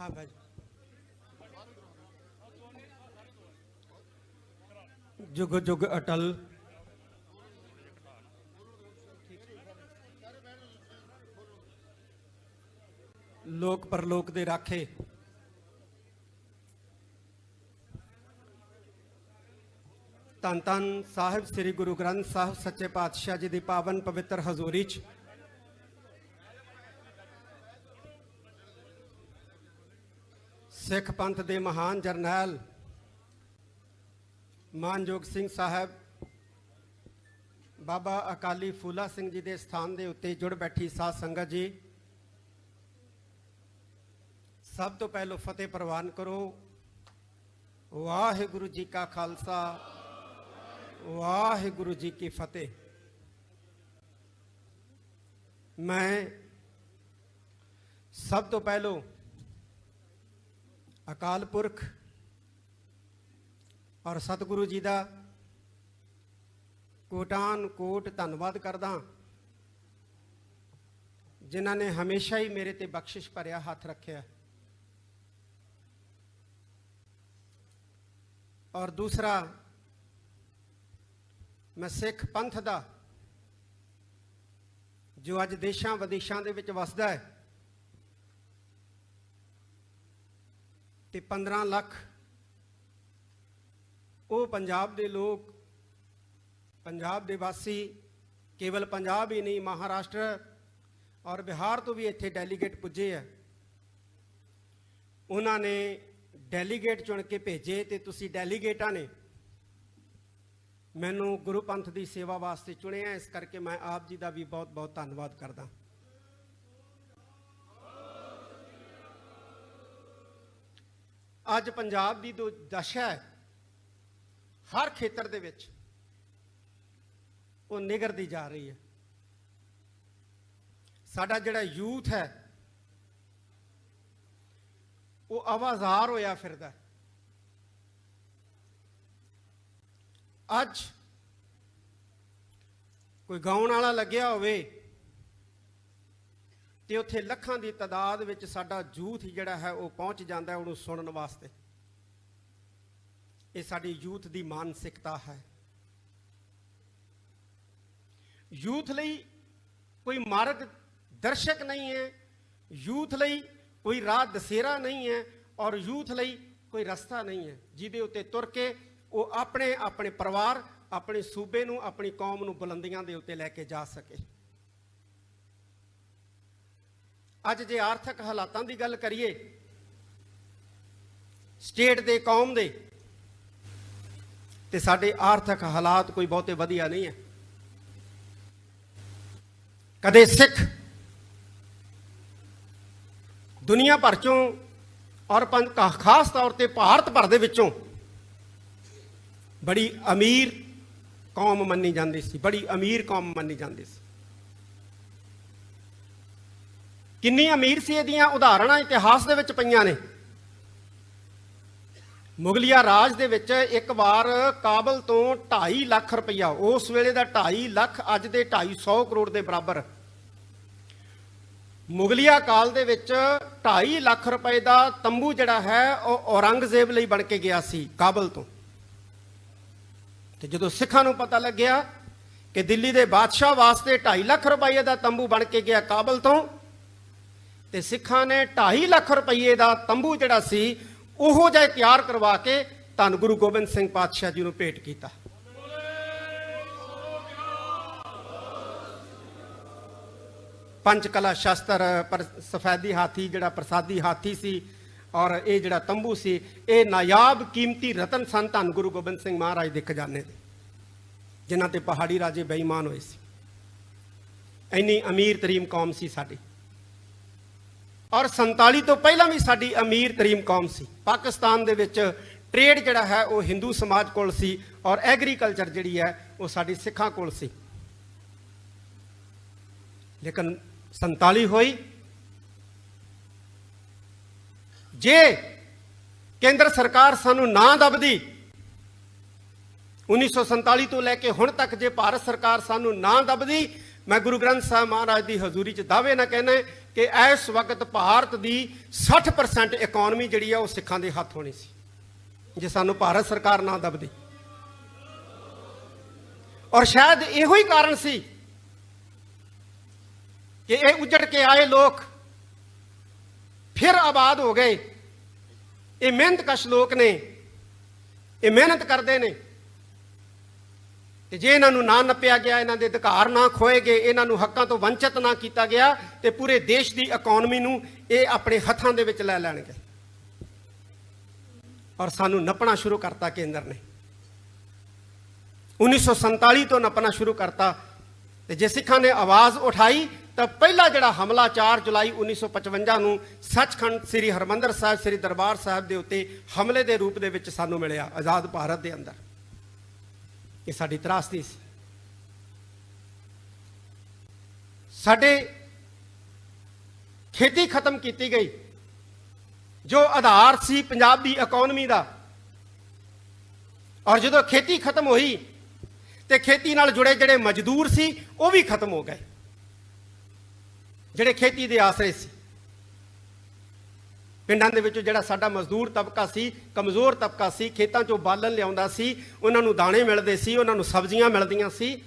ਹਾਂ ਭਾਈ। ਜੁਗ ਜੁਗ ਅਟਲ। ਲੋਕ ਪਰਲੋਕ ਦੇ ਰਾਖੇ। ਧੰਨ ਧੰਨ ਸਾਹਿਬ ਸ੍ਰੀ ਗੁਰੂ ਗ੍ਰੰਥ ਸਾਹਿਬ ਸੱਚੇ ਪਾਤਸ਼ਾਹ ਜੀ ਦੀ ਪਾਵਨ ਪਵਿੱਤਰ ਹਜ਼ੂਰੀ 'ਚ। ਸਿੱਖ ਪੰਥ ਦੇ ਮਹਾਨ ਜਰਨੈਲ ਮਾਨਯੋਗ ਸਿੰਘ ਸਾਹਿਬ, ਬਾਬਾ ਅਕਾਲੀ ਫੂਲਾ ਸਿੰਘ ਜੀ ਦੇ ਸਥਾਨ ਦੇ ਉੱਤੇ ਜੁੜ ਬੈਠੀ ਸਾਧ ਸੰਗਤ ਜੀ। ਸਭ ਤੋਂ ਪਹਿਲਾਂ ਫਤਿਹ ਪ੍ਰਵਾਨ ਕਰੋ। ਵਾਹਿਗੁਰੂ ਜੀ ਕਾ ਖਾਲਸਾ, ਵਾਹਿਗੁਰੂ ਜੀ ਕੀ ਫਤਿਹ। ਮੈਂ ਸਭ ਤੋਂ ਪਹਿਲਾਂ ਅਕਾਲ ਪੁਰਖ ਔਰ ਸਤਿਗੁਰੂ ਜੀ ਦਾ ਕੋਟਾਨ ਕੋਟ ਧੰਨਵਾਦ ਕਰਦਾ ਜਿਨ੍ਹਾਂ ਨੇ ਹਮੇਸ਼ਾ ਹੀ ਮੇਰੇ ਤੇ ਬਖਸ਼ਿਸ਼ ਭਰਿਆ ਹੱਥ ਰੱਖਿਆ। ਔਰ ਦੂਸਰਾ, ਮੈਂ ਸਿੱਖ ਪੰਥ ਦਾ, ਜੋ ਅੱਜ ਦੇਸ਼ਾਂ ਵਿਦੇਸ਼ਾਂ ਦੇ ਵਿੱਚ ਵਸਦਾ ਹੈ ਤੇ 15 ਲੱਖ। ਉਹ ਪੰਜਾਬ ਦੇ ਲੋਕ, ਪੰਜਾਬ ਦੇ ਵਾਸੀ, ਕੇਵਲ ਪੰਜਾਬ ਹੀ ਨਹੀਂ, ਮਹਾਰਾਸ਼ਟਰ ਔਰ ਬਿਹਾਰ ਤੋਂ ਵੀ ਇੱਥੇ ਡੈਲੀਗੇਟ ਪੁੱਜੇ ਆ। ਉਹਨਾਂ ਨੇ ਡੈਲੀਗੇਟ ਚੁਣ ਕੇ ਭੇਜੇ ਤੇ ਤੁਸੀਂ ਡੈਲੀਗੇਟਾਂ ਨੇ ਮੈਨੂੰ ਗੁਰੂ ਪੰਥ ਦੀ ਸੇਵਾ ਵਾਸਤੇ ਚੁਣਿਆ। ਇਸ ਕਰਕੇ ਮੈਂ ਆਪ ਜੀ ਦਾ ਵੀ ਬਹੁਤ ਬਹੁਤ ਧੰਨਵਾਦ ਕਰਦਾ। ਅੱਜ ਪੰਜਾਬ ਦੀ ਜੋ ਦਸ਼ਾ ਹੈ, ਹਰ ਖੇਤਰ ਦੇ ਵਿੱਚ ਉਹ ਨਿਗਰਦੀ ਜਾ ਰਹੀ ਹੈ। ਸਾਡਾ ਜਿਹੜਾ ਯੂਥ ਹੈ, ਉਹ ਆਵਾਜ਼ਾਰ ਹੋਇਆ ਫਿਰਦਾ ਅੱਜ ਕੋਈ ਗਾਉਣ ਵਾਲਾ ਲੱਗਿਆ ਹੋਵੇ ਤੇ ਉੱਥੇ ਲੱਖਾਂ ਦੀ ਤਾਦਾਦ ਵਿੱਚ ਸਾਡਾ ਯੂਥ ਜਿਹੜਾ ਹੈ ਉਹ ਪਹੁੰਚ ਜਾਂਦਾ ਹੈ ਉਹਨੂੰ ਸੁਣਨ ਵਾਸਤੇ। ਇਹ ਸਾਡੀ ਯੂਥ ਦੀ ਮਾਨਸਿਕਤਾ ਹੈ। ਯੂਥ ਲਈ ਕੋਈ ਮਾਰਗ ਦਰਸ਼ਕ ਨਹੀਂ ਹੈ, ਯੂਥ ਲਈ ਕੋਈ ਰਾਹ ਦਸੇਰਾ ਨਹੀਂ ਹੈ ਔਰ ਯੂਥ ਲਈ ਕੋਈ ਰਸਤਾ ਨਹੀਂ ਹੈ। ਜਿਹਦੇ ਉੱਤੇ ਤੁਰ ਕੇ ਉਹ ਆਪਣੇ ਆਪਣੇ ਪਰਿਵਾਰ, ਆਪਣੇ ਸੂਬੇ ਨੂੰ, ਆਪਣੀ ਕੌਮ ਨੂੰ ਬੁਲੰਦੀਆਂ ਦੇ ਉੱਤੇ ਲੈ ਕੇ ਜਾ ਸਕੇ। ਅੱਜ ਜੇ ਆਰਥਿਕ ਹਾਲਾਤਾਂ ਦੀ ਗੱਲ ਕਰੀਏ ਸਟੇਟ ਦੇ, ਕੌਮ ਦੇ, ਤੇ ਸਾਡੇ ਆਰਥਿਕ ਹਾਲਾਤ ਕੋਈ ਬਹੁਤੇ ਵਧੀਆ ਨਹੀਂ ਹੈ। ਕਦੇ ਸਿੱਖ ਦੁਨੀਆ ਭਰ ਚੋਂ ਔਰ ਪੰਜ ਖਾਸ ਤੌਰ ਤੇ ਭਾਰਤ ਭਰ ਦੇ ਵਿੱਚੋਂ ਬੜੀ ਅਮੀਰ ਕੌਮ ਮੰਨੀ ਜਾਂਦੀ ਸੀ, ਬੜੀ ਅਮੀਰ ਕੌਮ ਮੰਨੀ ਜਾਂਦੀ ਸੀ। ਕਿੰਨੀ ਅਮੀਰ ਸੀ ਇਹਦੀਆਂ? ਉਦਾਹਰਣਾਂ ਇਤਿਹਾਸ ਦੇ ਵਿੱਚ ਪਈਆਂ ਨੇ। ਮੁਗਲਿਆ ਰਾਜ ਦੇ ਵਿੱਚ ਇੱਕ ਵਾਰ ਕਾਬਲ ਤੋਂ 2.5 ਲੱਖ ਰੁਪਈਆ, ਉਸ ਵੇਲੇ ਦਾ 2.5 ਲੱਖ, ਅੱਜ ਦੇ 250 ਕਰੋੜ ਦੇ ਬਰਾਬਰ। ਮੁਗਲਿਆ ਕਾਲ ਦੇ ਵਿੱਚ 2.5 ਲੱਖ ਰੁਪਏ ਦਾ ਤੰਬੂ ਜਿਹੜਾ ਹੈ, ਉਹ ਔਰੰਗਜ਼ੇਬ ਲਈ ਬਣ ਕੇ ਗਿਆ ਸੀ, ਕਾਬਲ ਤੋਂ। ਤੇ ਜਦੋਂ ਸਿੱਖਾਂ ਨੂੰ ਪਤਾ ਲੱਗਿਆ ਕਿ ਦਿੱਲੀ ਦੇ ਬਾਦਸ਼ਾਹ ਵਾਸਤੇ 2.5 ਲੱਖ ਰੁਪਏ ਦਾ ਤੰਬੂ ਬਣ ਕੇ ਗਿਆ ਕਾਬਲ ਤੋਂ ਤੇ ਸਿੱਖਾਂ ਨੇ 2.5 ਲੱਖ ਰੁਪਏ ਦਾ ਤੰਬੂ ਜਿਹੜਾ ਸੀ, ਉਹੋ ਜਿਹਾ ਤਿਆਰ ਕਰਵਾ ਕੇ ਧੰਨ ਗੁਰੂ ਗੋਬਿੰਦ ਸਿੰਘ ਪਾਤਸ਼ਾਹ ਜੀ ਨੂੰ ਭੇਟ ਕੀਤਾ। ਪੰਜ ਕਲਾ ਸ਼ਸਤਰ, ਪਰ ਸਫੈਦੀ ਹਾਥੀ, ਜਿਹੜਾ ਪ੍ਰਸਾਦੀ ਹਾਥੀ ਸੀ ਔਰ ਇਹ ਜਿਹੜਾ ਤੰਬੂ ਸੀ, ਇਹ ਨਾਯਾਬ ਕੀਮਤੀ ਰਤਨ ਸਨ ਧੰਨ ਗੁਰੂ ਗੋਬਿੰਦ ਸਿੰਘ ਮਹਾਰਾਜ ਦੇ ਖਜ਼ਾਨੇ ਦੇ ਜਿਨ੍ਹਾਂ ਤੇ ਪਹਾੜੀ ਰਾਜੇ ਬੇਈਮਾਨ ਹੋਏ ਸੀ। ਇੰਨੀ ਅਮੀਰ ਤਰੀਮ ਕੌਮ ਸੀ ਸਾਡੀ। ਔਰ 47 ਤੋਂ ਪਹਿਲਾਂ ਵੀ ਸਾਡੀ ਅਮੀਰ ਤਰੀਮ ਕੌਮ ਸੀ। ਪਾਕਿਸਤਾਨ ਦੇ ਵਿੱਚ ਟ੍ਰੇਡ ਜਿਹੜਾ ਹੈ, ਉਹ ਹਿੰਦੂ ਸਮਾਜ ਕੋਲ ਸੀ ਔਰ ਐਗਰੀਕਲਚਰ ਜਿਹੜੀ ਹੈ, ਉਹ ਸਾਡੀ ਸਿੱਖਾਂ ਕੋਲ ਸੀ। ਲੇਕਿਨ 47 ਹੋਈ। ਜੇ ਕੇਂਦਰ ਸਰਕਾਰ ਸਾਨੂੰ ਨਾ ਦਬਦੀ 1947 ਤੋਂ ਲੈ ਕੇ ਹੁਣ ਤੱਕ ਜੇ ਭਾਰਤ ਸਰਕਾਰ ਸਾਨੂੰ ਨਾ ਦਬਦੀ, ਮੈਂ ਗੁਰੂ ਗ੍ਰੰਥ ਸਾਹਿਬ ਮਹਾਰਾਜ ਦੀ ਹਜ਼ੂਰੀ 'ਚ ਦਾਅਵੇ ਨਾ ਕਹਿੰਦਾ ਕਿ ਇਸ ਵਕਤ ਭਾਰਤ ਦੀ 60% ਇਕਨੋਮੀ ਜਿਹੜੀ ਆ ਉਹ ਸਿੱਖਾਂ ਦੇ ਹੱਥ ਹੋਣੀ ਸੀ। ਜੇ ਸਾਨੂੰ ਭਾਰਤ ਸਰਕਾਰ ਨਾ ਦਬਦੀ। ਔਰ ਸ਼ਾਇਦ ਇਹੋ ਹੀ ਕਾਰਨ ਸੀ ਕਿ ਇਹ ਉਜੜ ਕੇ ਆਏ ਲੋਕ ਫਿਰ ਆਬਾਦ ਹੋ ਗਏ। ਇਹ ਮਿਹਨਤਕਸ਼ ਲੋਕ ਨੇ, ਇਹ ਮਿਹਨਤ ਕਰਦੇ ਨੇ। ਤੇ ਜੇ ਇਹਨਾਂ ਨੂੰ ਨਾ ਨੱਪਿਆ ਗਿਆ, ਇਹਨਾਂ ਦੇ ਅਧਿਕਾਰ ਨਾ ਖੋਏ ਗਏ, ਇਹਨਾਂ ਨੂੰ ਹੱਕਾਂ ਤੋਂ ਵੰਚਿਤ ਨਾ ਕੀਤਾ ਗਿਆ, ਤੇ ਪੂਰੇ ਦੇਸ਼ ਦੀ ਇਕਨੋਮੀ ਨੂੰ ਇਹ ਆਪਣੇ ਹੱਥਾਂ ਦੇ ਵਿੱਚ ਲੈ ਲੈਣਗੇ। ਔਰ ਸਾਨੂੰ ਨੱਪਣਾ ਸ਼ੁਰੂ ਕਰਤਾ ਕੇਂਦਰ ਨੇ। 1947 ਤੋਂ ਨੱਪਣਾ ਸ਼ੁਰੂ ਕਰਤਾ। ਤੇ ਜੇ ਸਿੱਖਾਂ ਨੇ ਆਵਾਜ਼ ਉਠਾਈ, ਤਾਂ ਪਹਿਲਾ ਜਿਹੜਾ ਹਮਲਾ 4 ਜੁਲਾਈ 1955 ਨੂੰ ਸੱਚਖੰਡ ਸ੍ਰੀ ਹਰਮੰਦਰ ਸਾਹਿਬ, ਸ੍ਰੀ ਦਰਬਾਰ ਸਾਹਿਬ ਦੇ ਉੱਤੇ ਹਮਲੇ ਦੇ ਰੂਪ ਦੇ ਵਿੱਚ ਸਾਨੂੰ ਮਿਲਿਆ, ਆਜ਼ਾਦ ਭਾਰਤ ਦੇ ਅੰਦਰ। ਇਹ ਸਾਡੀ ਤਰਾਸਦੀ ਸੀ। ਸਾਡੇ ਖੇਤੀ ਖਤਮ ਕੀਤੀ ਗਈ। ਜੋ ਆਧਾਰ ਸੀ ਪੰਜਾਬ ਦੀ ਇਕਨੋਮੀ ਦਾ। ਔਰ ਜਦੋਂ ਖੇਤੀ ਖਤਮ ਹੋਈ, ਤੇ ਖੇਤੀ ਨਾਲ ਜੁੜੇ ਜਿਹੜੇ ਮਜ਼ਦੂਰ ਸੀ, ਉਹ ਵੀ ਖਤਮ ਹੋ ਗਏ। ਜਿਹੜੇ ਖੇਤੀ ਦੇ ਆਸਰੇ ਸੀ। ਪਿੰਡਾਂ ਦੇ ਵਿੱਚ ਜਿਹੜਾ ਸਾਡਾ ਮਜ਼ਦੂਰ ਤਬਕਾ ਸੀ, ਕਮਜ਼ੋਰ ਤਬਕਾ ਸੀ, ਖੇਤਾਂ 'ਚੋਂ ਬਾਲਣ ਲਿਆਉਂਦਾ ਸੀ, ਉਹਨਾਂ ਨੂੰ ਦਾਣੇ ਮਿਲਦੇ ਸੀ, ਉਹਨਾਂ ਨੂੰ ਸਬਜ਼ੀਆਂ ਮਿਲਦੀਆਂ ਸੀ।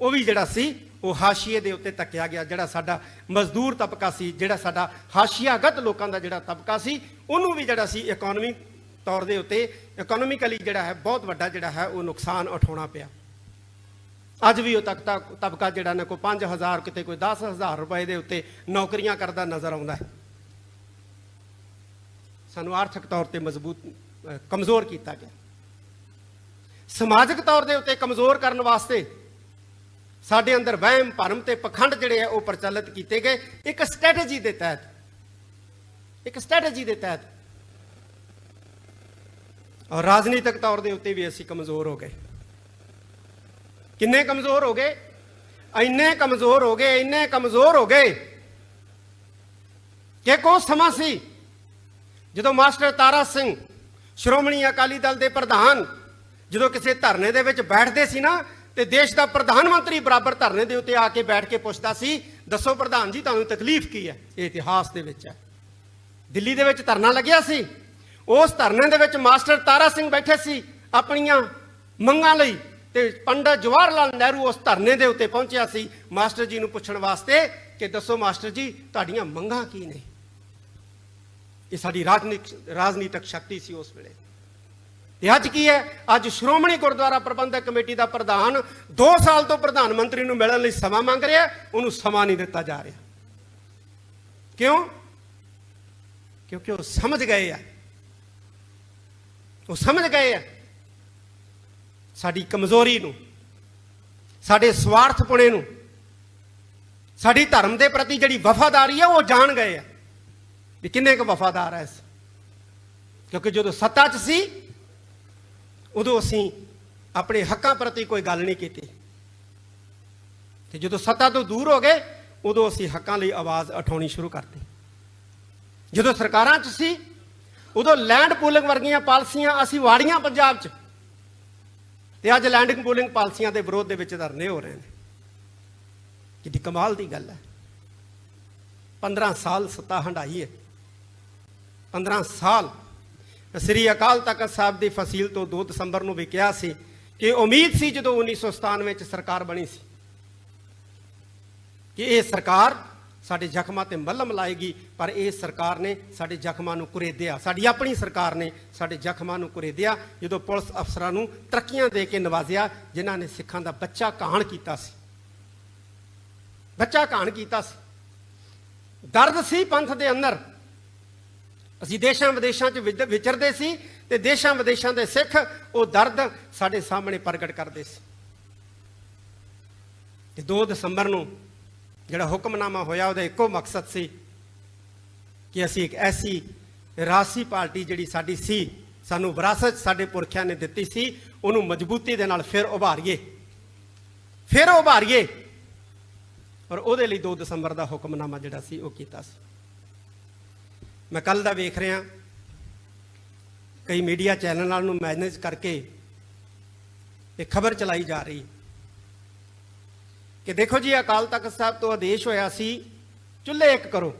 ਉਹ ਵੀ ਜਿਹੜਾ ਸੀ, ਉਹ ਹਾਸ਼ੀਏ ਦੇ ਉੱਤੇ ਤੱਕਿਆ ਗਿਆ, ਜਿਹੜਾ ਸਾਡਾ ਮਜ਼ਦੂਰ ਤਬਕਾ ਸੀ, ਜਿਹੜਾ ਸਾਡਾ ਹਾਸ਼ੀਆਗਤ ਲੋਕਾਂ ਦਾ ਜਿਹੜਾ ਤਬਕਾ ਸੀ, ਉਹਨੂੰ ਵੀ ਜਿਹੜਾ ਸੀ ਇਕਨੋਮੀ ਤੌਰ ਦੇ ਉੱਤੇ ਇਕਨੋਮਿਕਲੀ ਜਿਹੜਾ ਹੈ, ਬਹੁਤ ਵੱਡਾ ਜਿਹੜਾ ਹੈ, ਉਹ ਨੁਕਸਾਨ ਉਠਾਉਣਾ ਪਿਆ। ਅੱਜ ਵੀ ਉਹ ਤਬਕਾ ਤਬਕਾ ਜਿਹੜਾ ਨਾ ਕੋਈ 5000 ਕਿਤੇ ਕੋਈ 10000 ਰੁਪਏ ਦੇ ਉੱਤੇ ਨੌਕਰੀਆਂ ਕਰਦਾ ਨਜ਼ਰ ਆਉਂਦਾ ਹੈ। ਸਾਨੂੰ ਆਰਥਿਕ ਤੌਰ ਤੇ ਮਜ਼ਬੂਤ ਕਮਜ਼ੋਰ ਕੀਤਾ ਗਿਆ। ਸਮਾਜਿਕ ਤੌਰ ਦੇ ਉੱਤੇ ਕਮਜ਼ੋਰ ਕਰਨ ਵਾਸਤੇ ਸਾਡੇ ਅੰਦਰ ਵਹਿਮ, ਭਰਮ ਤੇ ਪਖੰਡ ਜਿਹੜੇ ਆ, ਉਹ ਪ੍ਰਚਲਿਤ ਕੀਤੇ ਗਏ। ਇੱਕ ਸਟ੍ਰੈਟਜੀ ਦੇ ਤਹਿਤ, ਇੱਕ ਸਟ੍ਰੈਟਜੀ ਦੇ ਤਹਿਤ ਔਰ ਰਾਜਨੀਤਿਕ ਤੌਰ ਦੇ ਉੱਤੇ ਵੀ ਅਸੀਂ ਕਮਜ਼ੋਰ ਹੋ ਗਏ। ਕਿੰਨੇ ਕਮਜ਼ੋਰ ਹੋ ਗਏ? ਇੰਨੇ ਕਮਜ਼ੋਰ ਹੋ ਗਏ, ਇੰਨੇ ਕਮਜ਼ੋਰ ਹੋ ਗਏ ਕਿ ਕੋ ਸਮਾਂ ਸੀ ਜਦੋਂ ਮਾਸਟਰ ਤਾਰਾ ਸਿੰਘ ਸ਼੍ਰੋਮਣੀ ਅਕਾਲੀ ਦਲ ਦੇ ਪ੍ਰਧਾਨ ਜਦੋਂ ਕਿਸੇ ਧਰਨੇ ਦੇ ਵਿੱਚ ਬੈਠਦੇ ਸੀ ਨਾ, ਤੇ ਦੇਸ਼ ਦਾ ਪ੍ਰਧਾਨ ਮੰਤਰੀ ਬਰਾਬਰ ਧਰਨੇ ਦੇ ਉੱਤੇ ਆ ਕੇ ਬੈਠ ਕੇ ਪੁੱਛਦਾ ਸੀ, ਦੱਸੋ ਪ੍ਰਧਾਨ ਜੀ, ਤੁਹਾਨੂੰ ਤਕਲੀਫ ਕੀ ਹੈ? ਇਹ ਇਤਿਹਾਸ ਦੇ ਵਿੱਚ ਹੈ। ਦਿੱਲੀ ਦੇ ਵਿੱਚ ਧਰਨਾ ਲੱਗਿਆ ਸੀ। ਉਸ ਧਰਨੇ ਦੇ ਵਿੱਚ ਮਾਸਟਰ ਤਾਰਾ ਸਿੰਘ ਬੈਠੇ ਸੀ ਆਪਣੀਆਂ ਮੰਗਾਂ ਲਈ ਤੇ ਪੰਡਤ ਜਵਾਹਰ ਲਾਲ ਨਹਿਰੂ ਉਸ ਧਰਨੇ ਦੇ ਉੱਤੇ ਪਹੁੰਚਿਆ ਸੀ। ਮਾਸਟਰ ਜੀ ਨੂੰ ਪੁੱਛਣ ਵਾਸਤੇ ਕਿ, ਦੱਸੋ ਮਾਸਟਰ ਜੀ, ਤੁਹਾਡੀਆਂ ਮੰਗਾਂ ਕੀ ਨੇ? ਇਹ ਸਾਡੀ ਰਾਜਨੀਤਿਕ ਰਾਜਨੀਤਿਕ ਸ਼ਕਤੀ ਸੀ ਉਸ ਵੇਲੇ ਤੇ ਅੱਜ ਕੀ ਹੈ ਅੱਜ ਸ਼੍ਰੋਮਣੀ ਗੁਰਦੁਆਰਾ ਪ੍ਰਬੰਧਕ ਕਮੇਟੀ ਦਾ ਪ੍ਰਧਾਨ 2 ਸਾਲ ਤੋਂ ਪ੍ਰਧਾਨ ਮੰਤਰੀ ਨੂੰ ਮਿਲਣ ਲਈ ਸਮਾਂ ਮੰਗ ਰਿਹਾ ਉਹਨੂੰ ਸਮਾਂ ਨਹੀਂ ਦਿੱਤਾ ਜਾ ਰਿਹਾ ਕਿਉਂ ਕਿਉਂਕਿ ਉਹ ਸਮਝ ਗਏ ਆ ਉਹ ਸਮਝ ਗਏ ਆ ਸਾਡੀ ਕਮਜ਼ੋਰੀ ਨੂੰ ਸਾਡੇ ਸਵਾਰਥਪੁਣੇ ਨੂੰ ਸਾਡੀ ਧਰਮ ਦੇ ਪ੍ਰਤੀ ਜਿਹੜੀ ਵਫਾਦਾਰੀ ਹੈ ਉਹ ਜਾਣ ਗਏ ਆ ਵੀ ਕਿੰਨੇ ਕੁ ਵਫਾਦਾਰ ਐ ਇਸ? ਕਿਉਂਕਿ ਜਦੋਂ ਸੱਤਾ 'ਚ ਸੀ, ਉਦੋਂ ਅਸੀਂ ਆਪਣੇ ਹੱਕਾਂ ਪ੍ਰਤੀ ਕੋਈ ਗੱਲ ਨਹੀਂ ਕੀਤੀ। ਤੇ ਜਦੋਂ ਸੱਤਾ ਤੋਂ ਦੂਰ ਹੋ ਗਏ, ਉਦੋਂ ਅਸੀਂ ਹੱਕਾਂ ਲਈ ਆਵਾਜ਼ ਉਠਾਉਣੀ ਸ਼ੁਰੂ ਕਰਤੀ। ਜਦੋਂ ਸਰਕਾਰਾਂ 'ਚ ਸੀ, ਉਦੋਂ ਲੈਂਡ ਪੂਲਿੰਗ ਵਰਗੀਆਂ ਪਾਲਸੀਆਂ ਅਸੀਂ ਵਾੜੀਆਂ ਪੰਜਾਬ 'ਚ। ਤੇ ਅੱਜ ਲੈਂਡਿੰਗ ਪੂਲਿੰਗ ਪਾਲਸੀਆਂ ਦੇ ਵਿਰੋਧ ਦੇ ਵਿੱਚ ਧਰਨੇ ਹੋ ਰਹੇ ਨੇ। ਕਿੰਨੀ ਕਮਾਲ ਦੀ ਗੱਲ ਹੈ 15 ਸਾਲ ਸੱਤਾ ਹੰਡਾਈ ਹੈ 15 ਸਾਲ। ਸ੍ਰੀ ਅਕਾਲ ਤਖਤ ਸਾਹਿਬ ਦੀ ਫਸੀਲ ਤੋਂ 2 ਦਸੰਬਰ ਨੂੰ ਵੀ ਕਿਹਾ ਸੀ ਕਿ ਉਮੀਦ ਸੀ ਜਦੋਂ 1997 ਵਿੱਚ ਸਰਕਾਰ ਬਣੀ ਸੀ ਕਿ ਇਹ ਸਰਕਾਰ ਸਾਡੇ ਜ਼ਖਮਾਂ ਤੇ ਮੱਲਮ ਲਾਏਗੀ, ਪਰ ਇਹ ਸਰਕਾਰ ਨੇ ਸਾਡੇ ਜ਼ਖਮਾਂ ਨੂੰ ਕੁਰੇਦਿਆ ਸਾਡੀ ਆਪਣੀ ਸਰਕਾਰ ਨੇ ਸਾਡੇ ਜ਼ਖਮਾਂ ਨੂੰ ਕੁਰੇਦਿਆ ਜਦੋਂ ਪੁਲਿਸ ਅਫਸਰਾਂ ਨੂੰ ਤਰੱਕੀਆਂ ਦੇ ਕੇ ਨਵਾਜ਼ਿਆ, ਜਿਨ੍ਹਾਂ ਨੇ ਸਿੱਖਾਂ ਦਾ ਬੱਚਾ ਕਹਾਣ ਕੀਤਾ ਸੀ। ਬੱਚਾ ਕਹਾਣ ਕੀਤਾ ਸੀ। ਦਰਦ ਸੀ ਪੰਥ ਦੇ ਅੰਦਰ। ਅਸੀਂ ਦੇਸ਼ਾਂ ਵਿਦੇਸ਼ਾਂ 'ਚ ਵਿਦ- ਵਿਚਰਦੇ ਸੀ ਤੇ ਦੇਸ਼ਾਂ ਵਿਦੇਸ਼ਾਂ ਦੇ ਸਿੱਖ ਉਹ ਦਰਦ ਸਾਡੇ ਸਾਹਮਣੇ ਪ੍ਰਗਟ ਕਰਦੇ ਸੀ। ਤੇ 2 ਦਸੰਬਰ ਨੂੰ ਜਿਹੜਾ ਹੁਕਮਨਾਮਾ ਹੋਇਆ, ਉਹਦਾ ਇੱਕੋ ਮਕਸਦ ਸੀ ਕਿ ਅਸੀਂ ਇੱਕ ਐਸੀ ਰਾਸੀ ਪਾਰਟੀ ਜਿਹੜੀ ਸਾਡੀ ਸੀ, ਸਾਨੂੰ ਵਿਰਾਸਤ ਸਾਡੇ ਪੁਰਖਿਆਂ ਨੇ ਦਿੱਤੀ ਸੀ, ਉਹਨੂੰ ਮਜ਼ਬੂਤੀ ਦੇ ਨਾਲ ਫਿਰ ਉਭਾਰੀਏ। ਫਿਰ ਉਭਾਰੀਏ। ਔਰ ਉਹਦੇ ਲਈ 2 ਦਸੰਬਰ ਦਾ ਹੁਕਮਨਾਮਾ ਜਿਹੜਾ ਸੀ, ਉਹ ਕੀਤਾ ਸੀ। ਮੈਂ ਕੱਲ ਦਾ ਵੇਖ ਰਿਹਾ। ਕਈ ਮੀਡੀਆ ਚੈਨਲਾਂ ਨੂੰ ਮੈਨੇਜ ਕਰਕੇ ਇਹ ਖਬਰ ਚਲਾਈ ਜਾ ਰਹੀ। ਕਿ ਦੇਖੋ ਜੀ, ਅਕਾਲ ਤਖਤ ਸਾਹਿਬ ਤੋਂ ਆਦੇਸ਼ ਹੋਇਆ ਸੀ, ਚੁੱਲ੍ਹੇ ਇੱਕ ਕਰੋ।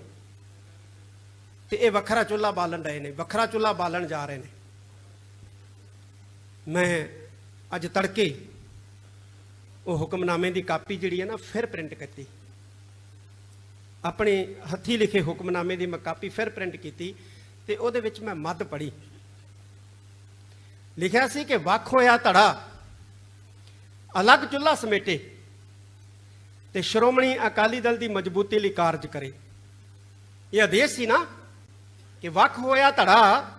ਤੇ ਇਹ ਵੱਖਰਾ ਚੁੱਲ੍ਹਾ ਬਾਲਣ ਰਹੇ ਨੇ, ਵੱਖਰਾ ਚੁੱਲ੍ਹਾ ਬਾਲਣ ਜਾ ਰਹੇ ਨੇ। ਮੈਂ ਅੱਜ ਤੜਕੇ ਉਹ ਹੁਕਮਨਾਮੇ ਦੀ ਕਾਪੀ ਜਿਹੜੀ ਹੈ ਨਾ, ਫਿਰ ਪ੍ਰਿੰਟ ਕੀਤੀ। ਆਪਣੇ ਹੱਥੀ ਲਿਖੇ ਹੁਕਮਨਾਮੇ ਦੀ ਮੈਂ ਕਾਪੀ ਫਿਰ ਪ੍ਰਿੰਟ ਕੀਤੀ ਤੇ ਉਹਦੇ ਵਿੱਚ ਮੈਂ ਮੱਧ ਪੜ੍ਹੀ। ਲਿਖਿਆ ਸੀ ਕਿ ਵੱਖ ਹੋਇਆ ਧੜਾ, ਅਲੱਗ ਚੁੱਲ੍ਹਾ ਸਮੇਟੇ ਤੇ ਸ਼੍ਰੋਮਣੀ ਅਕਾਲੀ ਦਲ ਦੀ ਮਜ਼ਬੂਤੀ ਲਈ ਕਾਰਜ ਕਰੇ। ਇਹ ਆਦੇਸ਼ ਸੀ ਨਾ ਕਿ ਵੱਖ ਹੋਇਆ ਧੜਾ,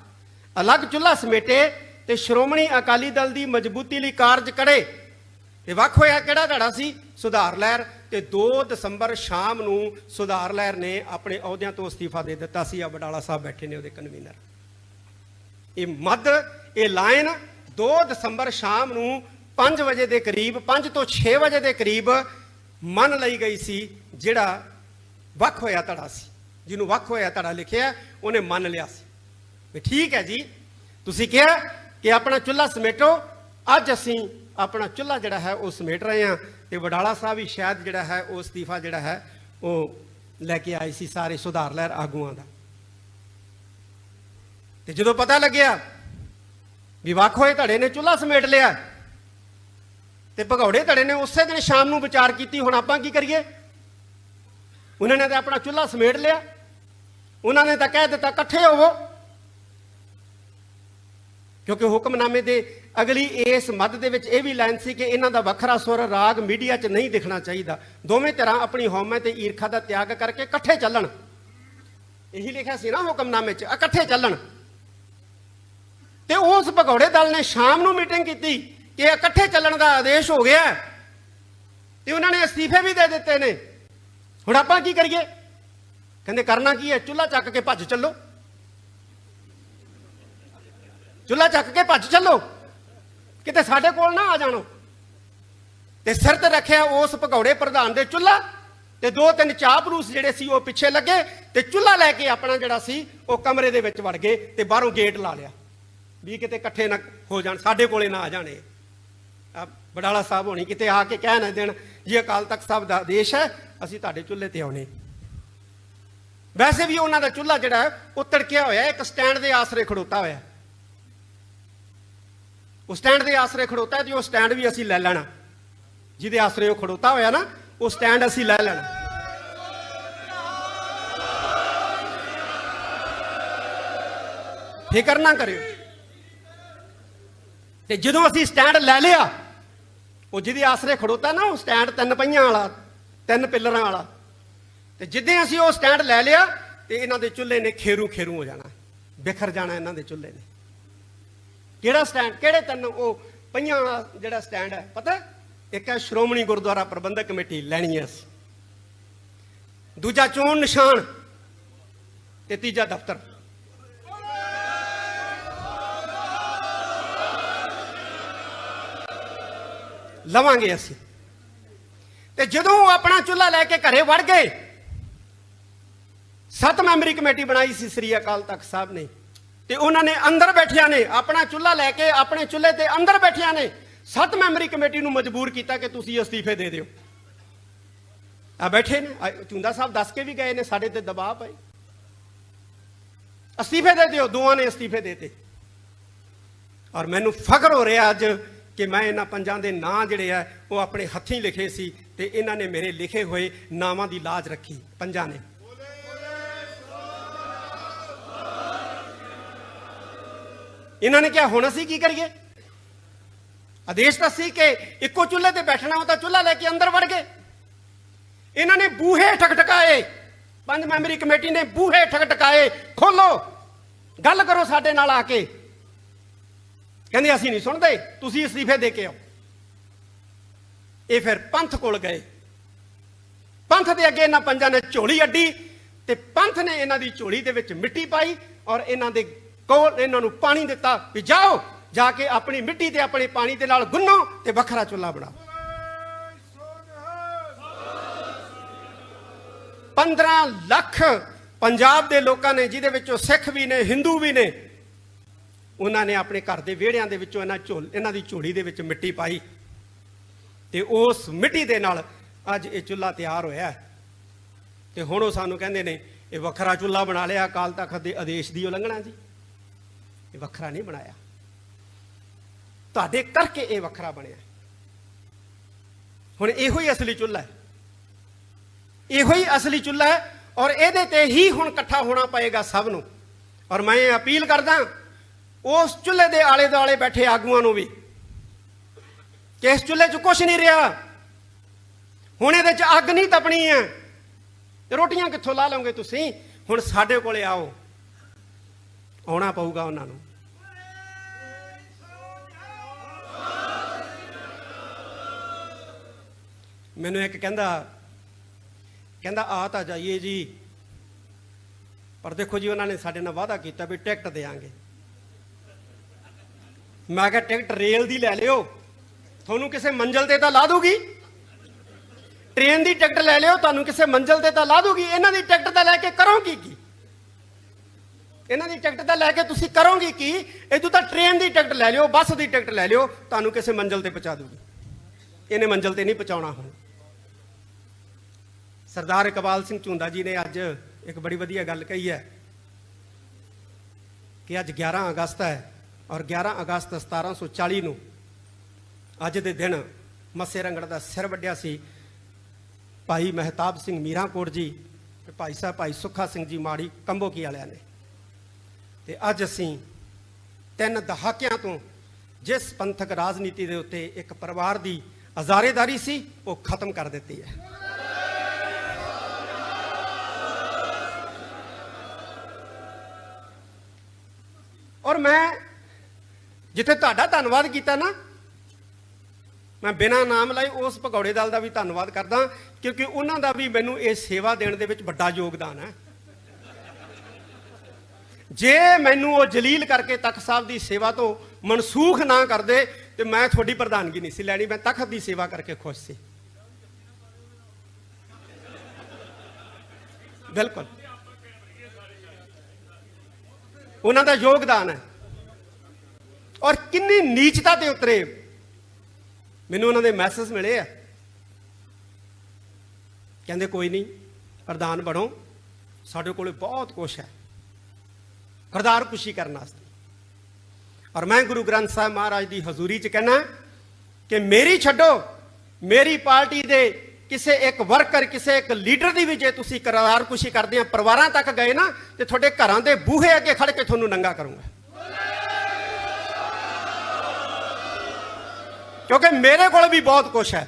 ਅਲੱਗ ਚੁੱਲ੍ਹਾ ਸਮੇਟੇ ਤੇ ਸ਼੍ਰੋਮਣੀ ਅਕਾਲੀ ਦਲ ਦੀ ਮਜ਼ਬੂਤੀ ਲਈ ਕਾਰਜ ਕਰੇ। ਤੇ ਵੱਖ ਹੋਇਆ ਕਿਹੜਾ ਧੜਾ ਸੀ? ਸੁਧਾਰ ਲਹਿਰ। ਤੇ 2 ਦਸੰਬਰ ਸ਼ਾਮ ਨੂੰ ਸੁਧਾਰ ਲਹਿਰ ਨੇ ਆਪਣੇ ਅਹੁਦਿਆਂ ਤੋਂ ਅਸਤੀਫਾ ਦੇ ਦਿੱਤਾ ਸੀ। ਆ ਬਡਾਲਾ ਸਾਹਿਬ ਬੈਠੇ ਨੇ ਉਹਦੇ ਕਨਵੀਨਰ ਇਹ ਮੱਧ, ਇਹ ਲਾਈਨ 2 ਦਸੰਬਰ ਸ਼ਾਮ ਨੂੰ 5 ਵਜੇ ਦੇ ਕਰੀਬ 5 ਤੋਂ 6 ਵਜੇ ਦੇ ਕਰੀਬ ਮੰਨ ਲਈ ਗਈ ਸੀ, ਜਿਹੜਾ ਵੱਖ ਹੋਇਆ ਧੜਾ ਸੀ। ਜਿਹਨੂੰ ਵੱਖ ਹੋਇਆ ਧੜਾ ਲਿਖਿਆ, ਉਹਨੇ ਮੰਨ ਲਿਆ ਸੀ। ਵੀ ਠੀਕ ਹੈ ਜੀ, ਤੁਸੀਂ ਕਿਹਾ ਕਿ ਆਪਣਾ ਚੁੱਲ੍ਹਾ ਸਮੇਟੋ। ਅੱਜ ਅਸੀਂ ਆਪਣਾ ਚੁੱਲ੍ਹਾ ਜਿਹੜਾ ਹੈ, ਉਹ ਸਮੇਟ ਰਹੇ ਹਾਂ। ਤੇ ਵਡਾਲਾ ਸਾਹਿਬ ਵੀ ਸ਼ਾਇਦ ਜਿਹੜਾ ਹੈ, ਉਹ ਅਸਤੀਫਾ ਜਿਹੜਾ ਹੈ, ਉਹ ਲੈ ਕੇ ਆਏ ਸੀ ਸਾਰੇ ਸੁਧਾਰ ਲਹਿਰ ਆਗੂਆਂ ਦਾ। ਤੇ ਜਦੋਂ ਪਤਾ ਲੱਗਿਆ ਵੀ ਵੱਖ ਹੋਏ ਧੜੇ ਨੇ ਚੁੱਲ੍ਹਾ ਸਮੇਟ ਲਿਆ ਤੇ ਭਗੌੜੇ ਧੜੇ ਨੇ ਉਸੇ ਦਿਨ ਸ਼ਾਮ ਨੂੰ ਵਿਚਾਰ ਕੀਤੀ, ਹੁਣ ਆਪਾਂ ਕੀ ਕਰੀਏ? ਉਹਨਾਂ ਨੇ ਤਾਂ ਆਪਣਾ ਚੁੱਲ੍ਹਾ ਸਮੇਟ ਲਿਆ। ਉਹਨਾਂ ਨੇ ਤਾਂ ਕਹਿ ਦਿੱਤਾ, ਇਕੱਠੇ ਹੋਵੋ। ਕਿਉਂਕਿ ਹੁਕਮਨਾਮੇ ਦੇ ਅਗਲੀ ਇਸ ਮੱਧ ਦੇ ਵਿੱਚ ਇਹ ਵੀ ਲਾਈਨ ਸੀ ਕਿ ਇਹਨਾਂ ਦਾ ਵੱਖਰਾ ਸੁਰ ਰਾਗ ਮੀਡੀਆ 'ਚ ਨਹੀਂ ਦਿਖਣਾ ਚਾਹੀਦਾ। ਦੋਵੇਂ ਤਰ੍ਹਾਂ ਆਪਣੀ ਹਉਮੈ ਤੇ ਈਰਖਾ ਦਾ ਤਿਆਗ ਕਰਕੇ ਇਕੱਠੇ ਚੱਲਣ। ਇਹੀ ਲਿਖਿਆ ਸੀ ਨਾ ਹੁਕਮਨਾਮੇ 'ਚ, ਇਕੱਠੇ ਚੱਲਣ। ਤੇ ਉਸ ਭਗੌੜੇ ਦਲ ਨੇ ਸ਼ਾਮ ਨੂੰ ਮੀਟਿੰਗ ਕੀਤੀ ਕਿ ਇਕੱਠੇ ਚੱਲਣ ਦਾ ਆਦੇਸ਼ ਹੋ ਗਿਆ ਹੈ। ਤੇ ਉਹਨਾਂ ਨੇ ਅਸਤੀਫੇ ਵੀ ਦੇ ਦਿੱਤੇ ਨੇ। ਹੁਣ ਆਪਾਂ ਕੀ ਕਰੀਏ? ਕਹਿੰਦੇ ਕਰਨਾ ਕੀ ਹੈ? ਚੁੱਲ੍ਹਾ ਚੱਕ ਕੇ ਭੱਜ ਚੱਲੋ। ਚੁੱਲ੍ਹਾ ਚੱਕ ਕੇ ਭੱਜ ਚੱਲੋ। ਕਿਤੇ ਸਾਡੇ ਕੋਲ ਨਾ ਆ ਜਾਣੋ। ਤੇ ਸਿਰ ਤੇ ਰੱਖਿਆ ਉਸ ਭਗੌੜੇ ਪ੍ਰਧਾਨ ਦੇ ਚੁੱਲ੍ਹਾ, ਤੇ ਦੋ ਤਿੰਨ ਚਾਪਲੂਸ ਜਿਹੜੇ ਸੀ ਉਹ ਪਿੱਛੇ ਲੱਗੇ, ਤੇ ਚੁੱਲ੍ਹਾ ਲੈ ਕੇ ਆਪਣਾ ਜਿਹੜਾ ਸੀ, ਉਹ ਕਮਰੇ ਦੇ ਵਿੱਚ ਵੜ ਗਏ ਤੇ ਬਾਹਰੋਂ ਗੇਟ ਲਾ ਲਿਆ। ਵੀ ਕਿਤੇ ਇਕੱਠੇ ਨਾ ਹੋ ਜਾਣ, ਸਾਡੇ ਕੋਲੇ ਨਾ ਆ ਜਾਣੇ ਆ ਬਡਾਲਾ ਸਾਹਿਬ ਹੋਣੀ ਕਿਤੇ ਆ ਕੇ ਕਹਿ ਨਾ ਦੇਣ, ਜੇ ਅਕਾਲ ਤਖਤ ਸਾਹਿਬ ਦਾ ਆਦੇਸ਼ ਹੈ, ਅਸੀਂ ਤੁਹਾਡੇ ਚੁੱਲ੍ਹੇ ਤੇ ਆਉਣੇ ਵੈਸੇ ਵੀ ਉਹਨਾਂ ਦਾ ਚੁੱਲ੍ਹਾ ਜਿਹੜਾ ਉਹ ਤੜਕਿਆ ਹੋਇਆ ਇੱਕ ਸਟੈਂਡ ਦੇ ਆਸਰੇ ਖੜੋਤਾ ਹੋਇਆ ਉਹ ਸਟੈਂਡ ਦੇ ਆਸਰੇ ਖੜੋਤਾ ਹੈ ਤੇ ਉਹ ਸਟੈਂਡ ਵੀ ਅਸੀਂ ਲੈ ਲੈਣਾ। ਜਿਹਦੇ ਆਸਰੇ ਉਹ ਖੜੋਤਾ ਹੋਇਆ ਨਾ, ਉਹ ਸਟੈਂਡ ਅਸੀਂ ਲੈ ਲੈਣਾ। ਫਿਕਰ ਨਾ ਕਰਿਓ। ਤੇ ਜਦੋਂ ਅਸੀਂ ਸਟੈਂਡ ਲੈ ਲਿਆ, ਉਹ ਜਿਹਦੇ ਆਸਰੇ ਖੜੋਤਾ ਨਾ, ਉਹ ਸਟੈਂਡ ਤਿੰਨ ਪਹੀਆਂ ਵਾਲਾ, ਤਿੰਨ ਪਿੱਲਰਾਂ ਵਾਲਾ। ਤੇ ਜਿੱਦੇ ਅਸੀਂ ਉਹ ਸਟੈਂਡ ਲੈ ਲਿਆ, ਤੇ ਇਹਨਾਂ ਦੇ ਚੁੱਲ੍ਹੇ ਨੇ ਖੇਰੂ ਖੇਰੂ ਹੋ ਜਾਣਾ। ਬਿਖਰ ਜਾਣਾ ਇਹਨਾਂ ਦੇ ਚੁੱਲ੍ਹੇ ਨੇ। ਕਿਹੜਾ ਸਟੈਂਡ ਕਿਹੜੇ ਤਿੰਨ ਉਹ ਪਹੀਆਂ ਵਾਲਾ ਜਿਹੜਾ ਸਟੈਂਡ ਹੈ, ਪਤਾ? ਇੱਕ ਹੈ ਸ਼੍ਰੋਮਣੀ ਗੁਰਦੁਆਰਾ ਪ੍ਰਬੰਧਕ ਕਮੇਟੀ ਲੈਣੀ ਹੈ ਅਸੀਂ ਦੂਜਾ ਚੋਣ ਨਿਸ਼ਾਨ ਤੇ ਤੀਜਾ ਦਫ਼ਤਰ। ਲਵਾਂਗੇ ਅਸੀਂ। ਤੇ ਜਦੋਂ ਉਹ ਆਪਣਾ ਚੁੱਲ੍ਹਾ ਲੈ ਕੇ ਘਰੇ ਵੜ ਗਏ, ਸੱਤ ਮੈਂਬਰੀ ਕਮੇਟੀ ਬਣਾਈ ਸੀ, ਸ੍ਰੀ ਅਕਾਲ ਤਖਤ ਸਾਹਿਬ ਨੇ। ਤੇ ਉਹਨਾਂ ਨੇ ਅੰਦਰ ਬੈਠਿਆਂ ਨੇ ਆਪਣਾ ਚੁੱਲ੍ਹਾ ਲੈ ਕੇ ਆਪਣੇ ਚੁੱਲ੍ਹੇ ਤੇ ਅੰਦਰ ਬੈਠਿਆਂ ਨੇ ਸੱਤ ਮੈਂਬਰੀ ਕਮੇਟੀ ਨੂੰ ਮਜਬੂਰ ਕੀਤਾ ਕਿ ਤੁਸੀਂ ਅਸਤੀਫੇ ਦੇ ਦਿਓ। ਆ ਬੈਠੇ ਨੇ। ਆ ਚੁੰਦਾ ਸਾਹਿਬ ਦੱਸ ਕੇ ਵੀ ਗਏ ਨੇ, ਸਾਡੇ ਤੇ ਦਬਾਅ ਪਏ। ਅਸਤੀਫੇ ਦੇ ਦਿਓ, ਦੋਵਾਂ ਨੇ ਅਸਤੀਫੇ ਦੇਤੇ। ਔਰ ਮੈਨੂੰ ਫਖਰ ਹੋ ਰਿਹਾ ਅੱਜ ਕਿ ਮੈਂ ਇਹਨਾਂ ਪੰਜਾਂ ਦੇ ਨਾਂ ਜਿਹੜੇ ਆ, ਉਹ ਆਪਣੇ ਹੱਥੀਂ ਲਿਖੇ ਸੀ ਤੇ ਇਹਨਾਂ ਨੇ ਮੇਰੇ ਲਿਖੇ ਹੋਏ ਨਾਵਾਂ ਦੀ ਲਾਜ ਰੱਖੀ, ਪੰਜਾਂ ਨੇ। ਇਹਨਾਂ ਨੇ ਕਿਹਾ, ਹੁਣ ਅਸੀਂ ਕੀ ਕਰੀਏ? ਆਦੇਸ਼ ਤਾਂ ਸੀ ਕਿ ਇੱਕੋ ਚੁੱਲ੍ਹੇ ਤੇ ਬੈਠਣਾ ਉਹ ਤਾਂ ਚੁੱਲ੍ਹਾ ਲੈ ਕੇ ਅੰਦਰ ਵੜ ਗਏ। ਇਹਨਾਂ ਨੇ ਬੂਹੇ ਠਕਠਕਾਏ। ਪੰਜ ਮੈਂਬਰੀ ਕਮੇਟੀ ਨੇ ਬੂਹੇ ਠਕਠਕਾਏ। ਖੋਲੋ। ਗੱਲ ਕਰੋ ਸਾਡੇ ਨਾਲ ਆ ਕੇ। ਕਹਿੰਦੇ, ਅਸੀਂ ਨਹੀਂ ਸੁਣਦੇ। ਤੁਸੀਂ ਅਸਤੀਫੇ ਦੇ ਕੇ ਆਓ। ਇਹ ਫਿਰ ਪੰਥ ਕੋਲ ਗਏ। ਪੰਥ ਦੇ ਅੱਗੇ ਇਹਨਾਂ ਪੰਜਾਂ ਨੇ ਝੋਲੀ ਅੱਡੀ ਤੇ ਪੰਥ ਨੇ ਇਹਨਾਂ ਦੀ ਝੋਲੀ ਦੇ ਵਿੱਚ ਮਿੱਟੀ ਪਾਈ ਔਰ ਇਹਨਾਂ ਦੇ ਕੋਲ ਇਹਨਾਂ ਨੂੰ ਪਾਣੀ ਦਿੱਤਾ ਵੀ ਜਾਓ, ਜਾ ਕੇ ਆਪਣੀ ਮਿੱਟੀ ਤੇ ਆਪਣੇ ਪਾਣੀ ਦੇ ਨਾਲ ਗੁੰਨੋ ਤੇ ਵੱਖਰਾ ਚੁੱਲ੍ਹਾ ਬਣਾਓ। 15 ਲੱਖ ਪੰਜਾਬ ਦੇ ਲੋਕਾਂ ਨੇ, ਜਿਹਦੇ ਵਿੱਚੋਂ ਸਿੱਖ ਵੀ ਨੇ, ਹਿੰਦੂ ਵੀ ਨੇ, ਉਹਨਾਂ ਨੇ ਆਪਣੇ ਘਰ ਦੇ ਵਿਹੜਿਆਂ ਦੇ ਵਿੱਚੋਂ ਇਹਨਾਂ ਝੋਲ, ਇਹਨਾਂ ਦੀ ਝੋਲੀ ਦੇ ਵਿੱਚ ਮਿੱਟੀ ਪਾਈ। ਤੇ ਉਸ ਮਿੱਟੀ ਦੇ ਨਾਲ ਅੱਜ ਇਹ ਚੁੱਲ੍ਹਾ ਤਿਆਰ ਹੋਇਆ ਹੈ। ਤੇ ਹੁਣ ਉਹ ਸਾਨੂੰ ਕਹਿੰਦੇ ਨੇ, ਇਹ ਵੱਖਰਾ ਚੁੱਲ੍ਹਾ ਬਣਾ ਲਿਆ, ਅਕਾਲ ਤਖਤ ਦੇ ਆਦੇਸ਼ ਦੀ ਉਲੰਘਣਾ ਜੀ। ਇਹ ਵੱਖਰਾ ਨਹੀਂ ਬਣਾਇਆ। ਤੁਹਾਡੇ ਕਰਕੇ ਇਹ ਵੱਖਰਾ ਬਣਿਆ। ਹੁਣ ਇਹੋ ਹੀ ਅਸਲੀ ਚੁੱਲ੍ਹਾ ਹੈ। ਇਹੋ ਹੀ ਅਸਲੀ ਚੁੱਲ੍ਹਾ ਹੈ ਔਰ ਇਹਦੇ ਤੇ ਹੀ ਹੁਣ ਇਕੱਠਾ ਹੋਣਾ ਪਏਗਾ ਸਭ ਨੂੰ। ਔਰ ਮੈਂ ਇਹ ਅਪੀਲ ਕਰਦਾ ਉਸ ਚੁੱਲ੍ਹੇ ਦੇ ਆਲੇ ਦੁਆਲੇ ਬੈਠੇ ਆਗੂਆਂ ਨੂੰ ਵੀ ਕਿ ਇਸ ਚੁੱਲ੍ਹੇ 'ਚ ਕੁਝ ਨਹੀਂ ਰਿਹਾ। ਹੁਣ ਇਹਦੇ 'ਚ ਅੱਗ ਨਹੀਂ ਤਪਣੀ ਹੈ। ਤੇ ਰੋਟੀਆਂ ਕਿੱਥੋਂ ਲਾ ਲਓਗੇ ਤੁਸੀਂ? ਹੁਣ ਸਾਡੇ ਕੋਲੇ ਆਓ। ਆਉਣਾ ਪਊਗਾ ਉਹਨਾਂ ਨੂੰ। ਮੈਨੂੰ ਇੱਕ ਕਹਿੰਦਾ ਕਹਿੰਦਾ, ਆ ਤਾਂ ਜਾਈਏ ਜੀ। ਪਰ ਦੇਖੋ ਜੀ, ਉਹਨਾਂ ਨੇ ਸਾਡੇ ਨਾਲ ਵਾਅਦਾ ਕੀਤਾ ਵੀ ਟਿਕਟ ਦੇਾਂਗੇ ਮੈਂ ਕਿਹਾ, ਟਿਕਟ ਰੇਲ ਦੀ ਲੈ ਲਿਓ। ਤੁਹਾਨੂੰ ਕਿਸੇ ਮੰਜ਼ਲ ਤੇ ਤਾਂ ਲਾ ਦੂਗੀ ਟ੍ਰੇਨ ਦੀ ਟਿਕਟ ਲੈ ਲਿਓ, ਤੁਹਾਨੂੰ ਕਿਸੇ ਮੰਜ਼ਲ ਤੇ ਤਾਂ ਲਾ ਦੂਗੀ ਇਹਨਾਂ ਦੀ ਟਿਕਟ ਤਾਂ ਲੈ ਕੇ ਕਰੋਗੇ ਕੀ? ਇਹਨਾਂ ਦੀ ਟਿਕਟ ਤਾਂ ਲੈ ਕੇ ਤੁਸੀਂ ਕਰੋਗੇ ਕੀ? ਇਹ ਤਾਂ ਟ੍ਰੇਨ ਦੀ ਟਿਕਟ ਲੈ ਲਿਓ, ਬੱਸ ਦੀ ਟਿਕਟ ਲੈ ਲਿਓ, ਤੁਹਾਨੂੰ ਕਿਸੇ ਮੰਜ਼ਲ ਤੇ ਪਹੁੰਚਾ ਦੂਗੀ। ਇਹਨੇ ਮੰਜ਼ਲ ਤੇ ਨਹੀਂ ਪਹੁੰਚਾਉਣਾ ਹੁਣ। ਸਰਦਾਰ ਇਕਬਾਲ ਸਿੰਘ ਝੁੰਦਾ ਜੀ ਨੇ ਅੱਜ ਇੱਕ ਬੜੀ ਵਧੀਆ ਗੱਲ ਕਹੀ ਹੈ ਕਿ ਅੱਜ 11 ਅਗਸਤ ਹੈ ਔਰ 11 ਅਗਸਤ 1740 ਨੂੰ ਅੱਜ ਦੇ ਦਿਨ ਮੱਸੇ ਰੰਗੜ ਦਾ ਸਿਰ ਵੱਡਿਆ ਸੀ ਭਾਈ ਮਹਿਤਾਬ ਸਿੰਘ ਮੀਰਾਂਕੋਟ ਜੀ ਤੇ ਭਾਈ ਸਾਹਿਬ ਭਾਈ ਸੁੱਖਾ ਸਿੰਘ ਜੀ ਮਾੜੀ ਕੰਬੋਕੀ ਵਾਲਿਆਂ ਨੇ। ਤੇ ਅੱਜ ਅਸੀਂ ਤਿੰਨ ਦਹਾਕਿਆਂ ਤੋਂ ਜਿਸ ਪੰਥਕ ਰਾਜਨੀਤੀ ਦੇ ਉੱਤੇ ਇੱਕ ਪਰਿਵਾਰ ਦੀ ਅਜ਼ਾਰੇਦਾਰੀ ਸੀ, ਉਹ ਖਤਮ ਕਰ ਦਿੱਤੀ ਹੈ। ਔਰ ਮੈਂ ਜਿੱਥੇ ਤੁਹਾਡਾ ਧੰਨਵਾਦ ਕੀਤਾ ਨਾ, ਮੈਂ ਬਿਨਾਂ ਨਾਮ ਲਈ ਉਸ ਭਗੌੜੇ ਦਲ ਦਾ ਵੀ ਧੰਨਵਾਦ ਕਰਦਾ, ਕਿਉਂਕਿ ਉਹਨਾਂ ਦਾ ਵੀ ਮੈਨੂੰ ਇਹ ਸੇਵਾ ਦੇਣ ਦੇ ਵਿੱਚ ਵੱਡਾ ਯੋਗਦਾਨ ਹੈ। ਜੇ ਮੈਨੂੰ ਉਹ ਜਲੀਲ ਕਰਕੇ ਤਖਤ ਸਾਹਿਬ ਦੀ ਸੇਵਾ ਤੋਂ ਮਨਸੂਖ ਨਾ ਕਰਦੇ, ਤੇ ਮੈਂ ਤੁਹਾਡੀ ਪ੍ਰਧਾਨਗੀ ਨਹੀਂ ਸੀ ਲੈਣੀ, ਮੈਂ ਤਖਤ ਦੀ ਸੇਵਾ ਕਰਕੇ ਖੁਸ਼ ਸੀ। ਬਿਲਕੁਲ। ਉਹਨਾਂ ਦਾ ਯੋਗਦਾਨ ਹੈ। ਔਰ ਕਿੰਨੀ ਨੀਚਤਾ ਤੇ ਉਤਰੇ। ਮੈਨੂੰ ਉਹਨਾਂ ਦੇ ਮੈਸੇਜ ਮਿਲੇ ਆ। ਕਹਿੰਦੇ, ਕੋਈ ਨਹੀਂ, ਪ੍ਰਧਾਨ ਬਣੋ। ਸਾਡੇ ਕੋਲੇ ਬਹੁਤ ਕੁਝ ਹੈ। ਕਰਦਾਰ ਖੁਸ਼ੀ ਕਰਨ ਵਾਸਤੇ। ਔਰ ਮੈਂ ਗੁਰੂ ਗ੍ਰੰਥ ਸਾਹਿਬ ਮਹਾਰਾਜ ਦੀ ਹਜ਼ੂਰੀ 'ਚ ਕਹਿਣਾ ਕਿ ਮੇਰੀ ਛੱਡੋ, ਮੇਰੀ ਪਾਰਟੀ ਦੇ ਕਿਸੇ ਇੱਕ ਵਰਕਰ, ਕਿਸੇ ਇੱਕ ਲੀਡਰ ਦੀ ਵੀ ਜੇ ਤੁਸੀਂ ਕਰਦਾਰ ਖੁਸ਼ੀ ਕਰਦੇ ਆ, ਪਰਿਵਾਰਾਂ ਤੱਕ ਗਏ ਨਾ, ਤੇ ਤੁਹਾਡੇ ਘਰਾਂ ਦੇ ਬੂਹੇ ਅੱਗੇ ਖੜ ਕੇ ਤੁਹਾਨੂੰ ਨੰਗਾ ਕਰੂੰਗਾ। ਕਿਉਂਕਿ ਮੇਰੇ ਕੋਲ ਵੀ ਬਹੁਤ ਕੁਝ ਹੈ।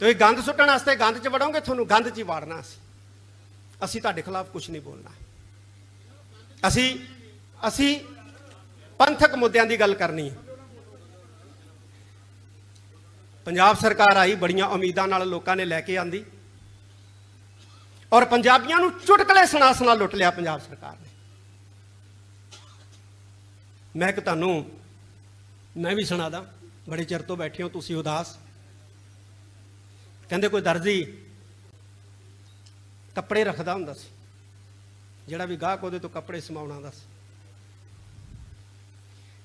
ਤੁਸੀਂ ਗੰਦ ਸੁੱਟਣ ਵਾਸਤੇ ਗੰਦ 'ਚ ਵੜੋਗੇ, ਤੁਹਾਨੂੰ ਗੰਦ 'ਚ ਹੀ ਵਾੜਨਾ ਅਸੀਂ। ਅਸੀਂ ਤੁਹਾਡੇ ਖਿਲਾਫ ਕੁਝ ਨਹੀਂ ਬੋਲਣਾ। ਅਸੀਂ ਅਸੀਂ ਪੰਥਕ ਮੁੱਦਿਆਂ ਦੀ ਗੱਲ ਕਰਨੀ ਹੈ। ਪੰਜਾਬ ਸਰਕਾਰ ਆਈ, ਬੜੀਆਂ ਉਮੀਦਾਂ ਨਾਲ ਲੋਕਾਂ ਨੇ ਲੈ ਕੇ ਆਂਦੀ। ਔਰ ਪੰਜਾਬੀਆਂ ਨੂੰ ਚੁਟਕਲੇ ਸੁਣਾ ਸੁਣਾ ਲੁੱਟ ਲਿਆ ਪੰਜਾਬ ਸਰਕਾਰ ਨੇ। ਮੈਂ ਕਿ ਤੁਹਾਨੂੰ, ਮੈਂ ਵੀ ਸੁਣਾਦਾ, ਬੜੇ ਚਿਰ ਤੋਂ ਬੈਠੇ ਹੋ, ਤੁਸੀਂ ਉਦਾਸ। ਕਹਿੰਦੇ ਕੋਈ ਦਰਜੀ ਕੱਪੜੇ ਰੱਖਦਾ ਹੁੰਦਾ ਸੀ। ਜਿਹੜਾ ਵੀ ਗਾਹਕ ਉਹਦੇ ਤੋਂ ਕੱਪੜੇ ਸਮਾਉਣ ਆਉਂਦਾ ਸੀ।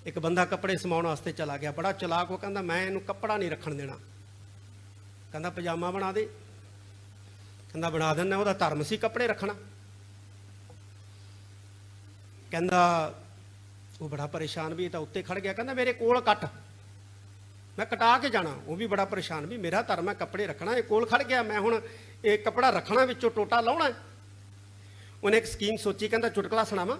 ਇੱਕ ਬੰਦਾ ਕੱਪੜੇ ਸਮਾਉਣ ਵਾਸਤੇ ਚਲਾ ਗਿਆ, ਬੜਾ ਚਲਾਕ, ਉਹ ਕਹਿੰਦਾ ਮੈਂ ਇਹਨੂੰ ਕੱਪੜਾ ਨਹੀਂ ਰੱਖਣ ਦੇਣਾ। ਕਹਿੰਦਾ ਪਜਾਮਾ ਬਣਾ ਦੇ। ਕਹਿੰਦਾ ਬਣਾ ਦਿੰਦਾ, ਉਹਦਾ ਧਰਮ ਸੀ ਕੱਪੜੇ ਰੱਖਣਾ। ਕਹਿੰਦਾ ਉਹ ਬੜਾ ਪਰੇਸ਼ਾਨ ਵੀ ਤਾਂ ਉੱਤੇ ਖੜ ਗਿਆ। ਕਹਿੰਦਾ ਮੇਰੇ ਕੋਲ ਕੱਟ। ਮੈਂ ਕਟਾ ਕੇ ਜਾਣਾ। ਉਹ ਵੀ ਬੜਾ ਪਰੇਸ਼ਾਨ, ਵੀ ਮੇਰਾ ਧਰਮ ਹੈ ਕੱਪੜੇ ਰੱਖਣਾ, ਇਹ ਕੋਲ ਖੜ ਗਿਆ, ਮੈਂ ਹੁਣ ਇਹ ਕੱਪੜਾ ਰੱਖਣਾ ਵਿੱਚੋਂ ਟੋਟਾ ਲਾਉਣਾ ਉਹਨੇ ਇੱਕ ਸਕੀਮ ਸੋਚੀ, ਕਹਿੰਦਾ ਚੁਟਕਲਾ ਸੁਣਾਵਾਂ?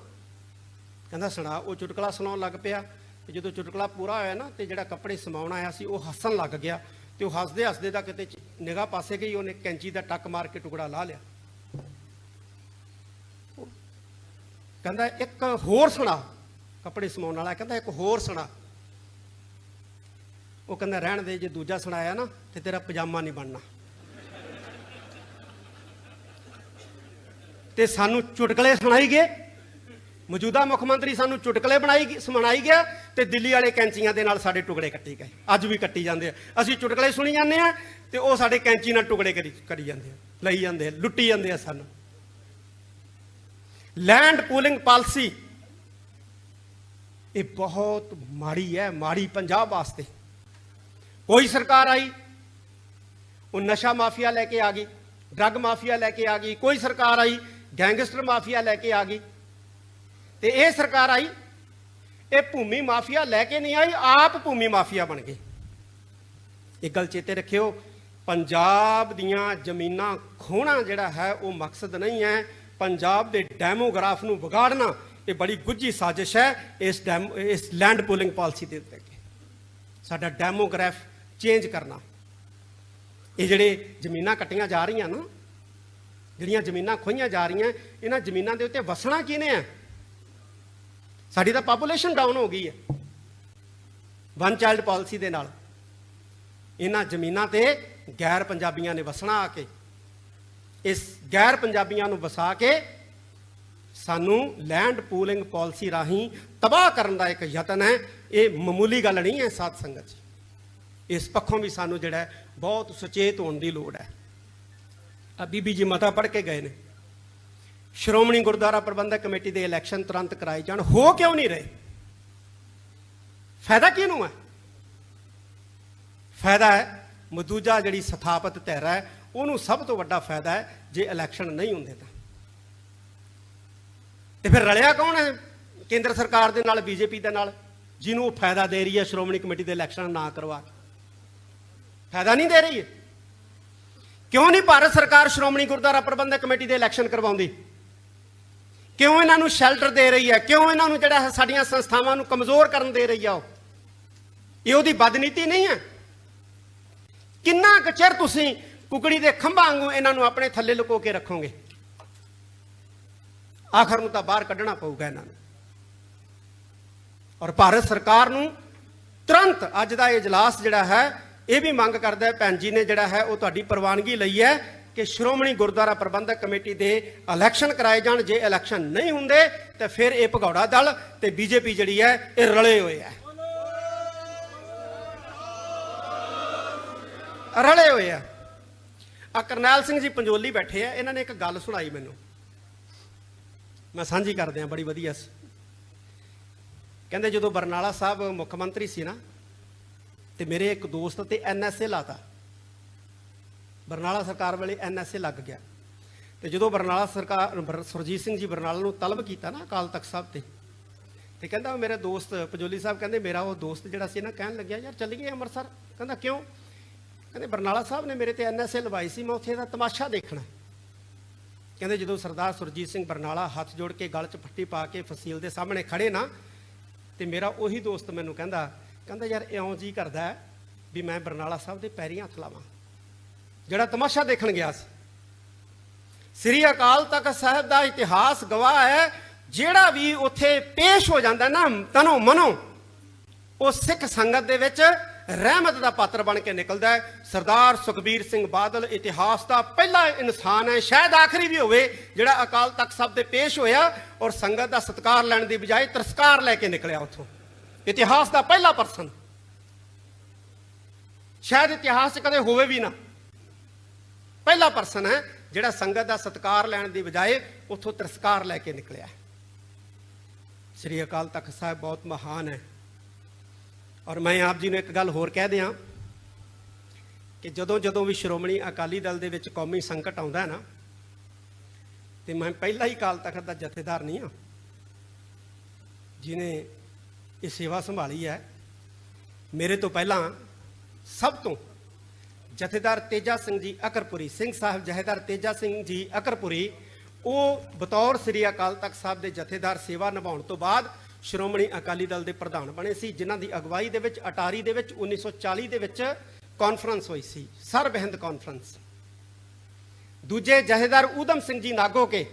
ਕਹਿੰਦਾ ਸੁਣਾ। ਉਹ ਚੁਟਕਲਾ ਸੁਣਾਉਣ ਲੱਗ ਪਿਆ ਤੇ ਜਦੋਂ ਚੁਟਕਲਾ ਪੂਰਾ ਹੋਇਆ ਨਾ ਤੇ ਜਿਹੜਾ ਕੱਪੜੇ ਸਮਾਉਣ ਆਇਆ ਸੀ, ਉਹ ਹੱਸਣ ਲੱਗ ਗਿਆ ਤੇ ਉਹ ਹੱਸਦੇ ਹੱਸਦੇ ਦਾ ਕਿਤੇ ਨਿਗਾਹ ਪਾਸੇ ਗਈ, ਉਹਨੇ ਕੈਂਚੀ ਦਾ ਟੱਕ ਮਾਰ ਕੇ ਟੁਕੜਾ ਲਾ ਲਿਆ। ਕਹਿੰਦਾ ਇੱਕ ਹੋਰ ਸੁਣਾ। ਕੱਪੜੇ ਸਮਾਉਣ ਵਾਲਾ, ਕਹਿੰਦਾ ਇੱਕ ਹੋਰ ਸੁਣਾ। ਉਹ ਕਹਿੰਦਾ, ਰਹਿਣ ਦੇ, ਜੇ ਦੂਜਾ ਸੁਣਾਇਆ ਨਾ, ਤੇ ਤੇਰਾ ਪਜਾਮਾ ਨਹੀਂ ਬਣਨਾ। ਤੇ ਸਾਨੂੰ ਚੁਟਕਲੇ ਸੁਣਾਈ ਗਏ। ਮੌਜੂਦਾ ਮੁੱਖ ਮੰਤਰੀ ਸਾਨੂੰ ਚੁਟਕਲੇ ਬਣਾਈ ਸੁਣਾਈ ਗਿਆ ਤੇ ਦਿੱਲੀ ਵਾਲੇ ਕੈਂਚੀਆਂ ਦੇ ਨਾਲ ਸਾਡੇ ਟੁਕੜੇ ਕੱਟੀ ਗਏ। ਅੱਜ ਵੀ ਕੱਟੀ ਜਾਂਦੇ ਆ। ਅਸੀਂ ਚੁਟਕਲੇ ਸੁਣੀ ਜਾਂਦੇ ਆ ਤੇ ਉਹ ਸਾਡੇ ਕੈਂਚੀ ਨਾਲ ਟੁਕੜੇ ਕਰੀ ਕਰੀ ਜਾਂਦੇ ਆ, ਲਈ ਜਾਂਦੇ ਆ, ਲੁੱਟੀ ਜਾਂਦੇ ਆ ਸਾਨੂੰ। ਲੈਂਡ ਪੂਲਿੰਗ ਪਾਲਿਸੀ, ਇਹ ਬਹੁਤ ਮਾੜੀ ਹੈ, ਮਾੜੀ ਪੰਜਾਬ ਵਾਸਤੇ। ਕੋਈ ਸਰਕਾਰ ਆਈ, ਉਹ ਨਸ਼ਾ ਮਾਫੀਆ ਲੈ ਕੇ ਆ ਗਈ, ਡਰੱਗ ਮਾਫੀਆ ਲੈ ਕੇ ਆ ਗਈ, ਕੋਈ ਸਰਕਾਰ ਆਈ, ਗੈਂਗਸਟਰ ਮਾਫੀਆ ਲੈ ਕੇ ਆ ਗਈ। ਤੇ ਇਹ ਸਰਕਾਰ ਆਈ, ਇਹ ਭੂਮੀ ਮਾਫੀਆ ਲੈ ਕੇ ਨਹੀਂ ਆਈ, ਆਪ ਭੂਮੀ ਮਾਫੀਆ ਬਣ ਗਏ ਇਹ ਗੱਲ ਚੇਤੇ ਰੱਖਿਓ, ਪੰਜਾਬ ਦੀਆਂ ਜ਼ਮੀਨਾਂ ਖੋਣਾ ਜਿਹੜਾ ਹੈ, ਉਹ ਮਕਸਦ ਨਹੀਂ ਹੈ। ਪੰਜਾਬ ਦੇ ਡੈਮੋਗ੍ਰਾਫ ਨੂੰ ਵਿਗਾੜਨਾ, ਇਹ ਬੜੀ ਗੁੱਝੀ ਸਾਜ਼ਿਸ਼ ਹੈ ਇਸ ਡੈਮ, ਇਸ ਲੈਂਡ ਪੂਲਿੰਗ ਪਾਲਿਸੀ ਦੇ ਉੱਤੇ ਸਾਡਾ ਡੈਮੋਗ੍ਰਾਫ ਚੇਂਜ ਕਰਨਾ। ਇਹ ਜਿਹੜੇ ਜ਼ਮੀਨਾਂ ਕੱਟੀਆਂ ਜਾ ਰਹੀਆਂ ਨਾ, ਜਿਹੜੀਆਂ ਜ਼ਮੀਨਾਂ ਖੋਈਆਂ ਜਾ ਰਹੀਆਂ, ਇਹਨਾਂ ਜ਼ਮੀਨਾਂ ਦੇ ਉੱਤੇ ਵਸਣਾ ਕਿਹਨੇ ਆ? ਸਾਡੀ ਤਾਂ ਪਾਪੂਲੇਸ਼ਨ ਡਾਊਨ ਹੋ ਗਈ ਹੈ। ਵਨ ਚਾਈਲਡ ਪਾਲਿਸੀ ਦੇ ਨਾਲ। ਇਹਨਾਂ ਜ਼ਮੀਨਾਂ ਤੇ ਗੈਰ ਪੰਜਾਬੀਆਂ ਨੇ ਵਸਣਾ ਆ ਕੇ। ਇਸ ਗੈਰ ਪੰਜਾਬੀਆਂ ਨੂੰ ਵਸਾ ਕੇ ਸਾਨੂੰ ਲੈਂਡ ਪੂਲਿੰਗ ਪਾਲਿਸੀ ਰਾਹੀਂ ਤਬਾਹ ਕਰਨ ਦਾ ਇੱਕ ਯਤਨ ਹੈ। ਇਹ ਮਾਮੂਲੀ ਗੱਲ ਨਹੀਂ ਹੈ ਸਾਧ ਸੰਗਤ ਇਸ ਪੱਖੋਂ ਵੀ ਸਾਨੂੰ ਜਿਹੜਾ ਬਹੁਤ ਸੁਚੇਤ ਹੋਣ ਦੀ ਲੋੜ ਹੈ। ਆ ਬੀਬੀ ਜੀ ਮਤਾ ਪੜ੍ਹ ਕੇ ਗਏ ਨੇ। ਸ਼੍ਰੋਮਣੀ ਗੁਰਦੁਆਰਾ ਪ੍ਰਬੰਧਕ ਕਮੇਟੀ ਦੇ ਇਲੈਕਸ਼ਨ ਤੁਰੰਤ ਕਰਾਏ ਜਾਣ। ਹੋ ਕਿਉਂ ਨਹੀਂ ਰਹੇ? ਫਾਇਦਾ ਕਿਹਨੂੰ ਹੈ? ਫਾਇਦਾ ਹੈ ਮਦੂਜਾ ਜਿਹੜੀ ਸਥਾਪਿਤ ਧਿਰ ਹੈ, ਉਹਨੂੰ ਸਭ ਤੋਂ ਵੱਡਾ ਫਾਇਦਾ ਹੈ ਜੇ ਇਲੈਕਸ਼ਨ ਨਹੀਂ ਹੁੰਦੇ ਤਾਂ। ਤੇ ਫਿਰ ਰਲਿਆ ਕੌਣ ਹੈ ਕੇਂਦਰ ਸਰਕਾਰ ਦੇ ਨਾਲ, ਬੀਜੇਪੀ ਦੇ ਨਾਲ, ਜਿਹਨੂੰ ਉਹ ਫਾਇਦਾ ਦੇ ਰਹੀ ਹੈ ਸ਼੍ਰੋਮਣੀ ਕਮੇਟੀ ਦੇ ਇਲੈਕਸ਼ਨ ਨਾ ਕਰਵਾ ਕੇ? ਫਾਇਦਾ ਨਹੀਂ ਦੇ ਰਹੀ ਹੈ ਕਿਉਂ ਨਹੀਂ ਭਾਰਤ ਸਰਕਾਰ ਸ਼੍ਰੋਮਣੀ ਗੁਰਦੁਆਰਾ ਪ੍ਰਬੰਧਕ ਕਮੇਟੀ ਦੇ ਇਲੈਕਸ਼ਨ ਕਰਵਾਉਂਦੀ? ਕਿਉਂ ਇਹਨਾਂ ਨੂੰ ਸ਼ੈਲਟਰ ਦੇ ਰਹੀ ਹੈ? ਕਿਉਂ ਇਹਨਾਂ ਨੂੰ ਜਿਹੜਾ ਹੈ ਸਾਡੀਆਂ ਸੰਸਥਾਵਾਂ ਨੂੰ ਕਮਜ਼ੋਰ ਕਰਨ ਦੇ ਰਹੀ ਆ ਉਹ? ਇਹ ਉਹਦੀ ਬਦਨੀਤੀ ਨਹੀਂ ਹੈ। ਕਿੰਨਾ ਕੁ ਚਿਰ ਤੁਸੀਂ ਕੁਕੜੀ ਦੇ ਖੰਭਾਂ ਵਾਂਗੂ ਇਹਨਾਂ ਨੂੰ ਆਪਣੇ ਥੱਲੇ ਲੁਕੋ ਕੇ ਰੱਖੋਗੇ? ਆਖਰ ਨੂੰ ਤਾਂ ਬਾਹਰ ਕੱਢਣਾ ਪਊਗਾ ਇਹਨਾਂ ਨੂੰ। ਔਰ ਭਾਰਤ ਸਰਕਾਰ ਨੂੰ ਤੁਰੰਤ ਅੱਜ ਦਾ ਇਹ ਇਜਲਾਸ ਜਿਹੜਾ ਹੈ ਇਹ ਵੀ ਮੰਗ ਕਰਦਾ ਹੈ ਭੈਣ ਜੀ ਨੇ ਜਿਹੜਾ ਹੈ ਉਹ ਤੁਹਾਡੀ ਪ੍ਰਵਾਨਗੀ ਲਈ ਹੈ ਕਿ ਸ਼੍ਰੋਮਣੀ ਗੁਰਦੁਆਰਾ ਪ੍ਰਬੰਧਕ ਕਮੇਟੀ ਦੇ ਇਲੈਕਸ਼ਨ ਕਰਾਏ ਜਾਣ। ਜੇ ਇਲੈਕਸ਼ਨ ਨਹੀਂ ਹੁੰਦੇ, ਤਾਂ ਫਿਰ ਇਹ ਭਗੌੜਾ ਦਲ ਤੇ ਬੀਜੇਪੀ ਜਿਹੜੀ ਹੈ, ਇਹ ਰਲੇ ਹੋਏ ਹੈ। ਰਲੇ ਹੋਏ ਆ ਆ ਕਰਨੈਲ ਸਿੰਘ ਜੀ ਪੰਜੋਲੀ ਬੈਠੇ ਆ, ਇਹਨਾਂ ਨੇ ਇੱਕ ਗੱਲ ਸੁਣਾਈ ਮੈਨੂੰ। ਮੈਂ ਸਾਂਝੀ ਕਰਦੇ ਆ ਬੜੀ ਵਧੀਆ ਸੀ। ਕਹਿੰਦੇ ਜਦੋਂ ਬਰਨਾਲਾ ਸਾਹਿਬ ਮੁੱਖ ਮੰਤਰੀ ਸੀ ਨਾ ਤੇ ਮੇਰੇ ਇੱਕ ਦੋਸਤ ਤੇ ਐਨਐਸਏ ਲਾਤਾ। ਬਰਨਾਲਾ ਸਰਕਾਰ ਵੇਲੇ ਐਨਐਸਏ ਲੱਗ ਗਿਆ। ਤੇ ਜਦੋਂ ਬਰਨਾਲਾ ਸਰਕਾਰ, ਬਰ- ਸੁਰਜੀਤ ਸਿੰਘ ਜੀ ਬਰਨਾਲਾ ਨੂੰ ਤਲਬ ਕੀਤਾ ਨਾ ਅਕਾਲ ਤਖਤ ਸਾਹਿਬ ਤੇ ਤੇ ਕਹਿੰਦਾ ਮੇਰੇ ਦੋਸਤ ਪਜੋਲੀ ਸਾਹਿਬ ਕਹਿੰਦੇ, ਮੇਰਾ ਉਹ ਦੋਸਤ ਜਿਹੜਾ ਸੀ ਨਾ ਕਹਿਣ ਲੱਗਿਆ, ਯਾਰ ਚੱਲੀਏ ਅੰਮ੍ਰਿਤਸਰ। ਕਹਿੰਦਾ, ਕਿਉਂ? ਕਹਿੰਦੇ, ਬਰਨਾਲਾ ਸਾਹਿਬ ਨੇ ਮੇਰੇ ਤੇ ਐਨਐਸਏ ਲਵਾਈ ਸੀ, ਮੈਂ ਉੱਥੇ ਦਾ ਤਮਾਸ਼ਾ ਦੇਖਣਾ। ਕਹਿੰਦੇ, ਜਦੋਂ ਸਰਦਾਰ ਸੁਰਜੀਤ ਸਿੰਘ ਬਰਨਾਲਾ ਹੱਥ ਜੋੜ ਕੇ ਗਲ 'ਚ ਫੱਟੀ ਪਾ ਕੇ ਫਸੀਲ ਦੇ ਸਾਹਮਣੇ ਖੜੇ ਨਾ, ਤੇ ਮੇਰਾ ਉਹੀ ਦੋਸਤ ਮੈਨੂੰ ਕਹਿੰਦਾ ਕਹਿੰਦਾ ਯਾਰ ਇਉਂ ਜੀ ਕਰਦਾ ਵੀ ਮੈਂ ਬਰਨਾਲਾ ਸਾਹਿਬ ਦੇ ਪੈਰੀਂ ਹੱਥ ਲਾਵਾਂ। ਜਿਹੜਾ ਤਮਾਸ਼ਾ ਦੇਖਣ ਗਿਆ ਸੀ। ਸ੍ਰੀ ਅਕਾਲ ਤਖਤ ਸਾਹਿਬ ਦਾ ਇਤਿਹਾਸ ਗਵਾਹ ਹੈ, ਜਿਹੜਾ ਵੀ ਉੱਥੇ ਪੇਸ਼ ਹੋ ਜਾਂਦਾ ਨਾ, ਤਨੋ ਮਨੋ, ਉਹ ਸਿੱਖ ਸੰਗਤ ਦੇ ਵਿੱਚ ਰਹਿਮਤ ਦਾ ਪਾਤਰ ਬਣ ਕੇ ਨਿਕਲਦਾ ਹੈ। ਸਰਦਾਰ ਸੁਖਬੀਰ ਸਿੰਘ ਬਾਦਲ ਇਤਿਹਾਸ ਦਾ ਪਹਿਲਾ ਇਨਸਾਨ ਹੈ। ਸ਼ਾਇਦ ਆਖਰੀ ਵੀ ਹੋਵੇ, ਜਿਹੜਾ ਅਕਾਲ ਤਖਤ ਸਾਹਿਬ ਦੇ ਪੇਸ਼ ਹੋਇਆ ਔਰ ਸੰਗਤ ਦਾ ਸਤਿਕਾਰ ਲੈਣ ਦੀ ਬਜਾਏ ਤਿਰਸਕਾਰ ਲੈ ਕੇ ਨਿਕਲਿਆ ਉੱਥੋਂ। ਇਤਿਹਾਸ ਦਾ ਪਹਿਲਾ ਪਰਸਨ। ਸ਼ਾਇਦ ਇਤਿਹਾਸ 'ਚ ਕਦੇ ਹੋਵੇ ਵੀ ਨਾ। ਪਹਿਲਾ ਪਰਸਨ ਹੈ ਜਿਹੜਾ ਸੰਗਤ ਦਾ ਸਤਿਕਾਰ ਲੈਣ ਦੀ ਬਜਾਏ ਉੱਥੋਂ ਤਿਰਸਕਾਰ ਲੈ ਕੇ ਨਿਕਲਿਆ ਸ੍ਰੀ ਅਕਾਲ ਤਖਤ ਸਾਹਿਬ ਬਹੁਤ ਮਹਾਨ ਹੈ। ਔਰ ਮੈਂ ਆਪ ਜੀ ਨੂੰ ਇੱਕ ਗੱਲ ਹੋਰ ਕਹਿ ਦਿਆਂ ਕਿ ਜਦੋਂ ਜਦੋਂ ਵੀ ਸ਼੍ਰੋਮਣੀ ਅਕਾਲੀ ਦਲ ਦੇ ਵਿੱਚ ਕੌਮੀ ਸੰਕਟ ਆਉਂਦਾ ਹੈ ਨਾ, ਤੇ ਮੈਂ ਪਹਿਲਾ ਹੀ ਅਕਾਲ ਤਖਤ ਦਾ ਜਥੇਦਾਰ ਨਹੀਂ ਹਾਂ। ਜਿਨੇ ਇਹ ਸੇਵਾ ਸੰਭਾਲੀ ਹੈ। ਮੇਰੇ ਤੋਂ ਪਹਿਲਾਂ ਸਭ ਤੋਂ ਜਥੇਦਾਰ ਤੇਜਾ ਸਿੰਘ ਜੀ ਅਕਰਪੁਰੀ, ਸਿੰਘ ਸਾਹਿਬ ਜਥੇਦਾਰ ਤੇਜਾ ਸਿੰਘ ਜੀ ਅਕਰਪੁਰੀ, ਉਹ ਬਤੌਰ ਸ੍ਰੀ ਅਕਾਲ ਤਖਤ ਸਾਹਿਬ ਦੇ ਜਥੇਦਾਰ ਸੇਵਾ ਨਿਭਾਉਣ ਤੋਂ ਬਾਅਦ ਸ਼੍ਰੋਮਣੀ ਅਕਾਲੀ ਦਲ ਦੇ ਪ੍ਰਧਾਨ ਬਣੇ ਸੀ, ਜਿਨ੍ਹਾਂ ਦੀ ਅਗਵਾਈ ਦੇ ਵਿੱਚ, ਅਟਾਰੀ ਦੇ ਵਿੱਚ 1940 ਦੇ ਵਿੱਚ ਕਾਨਫਰੰਸ ਹੋਈ ਸੀ ਸਰਬ ਹਿੰਦ ਕਾਨਫਰੰਸ ਦੂਜੇ ਜਥੇਦਾਰ ਊਧਮ ਸਿੰਘ ਜੀ ਨਾਗੋਕੇ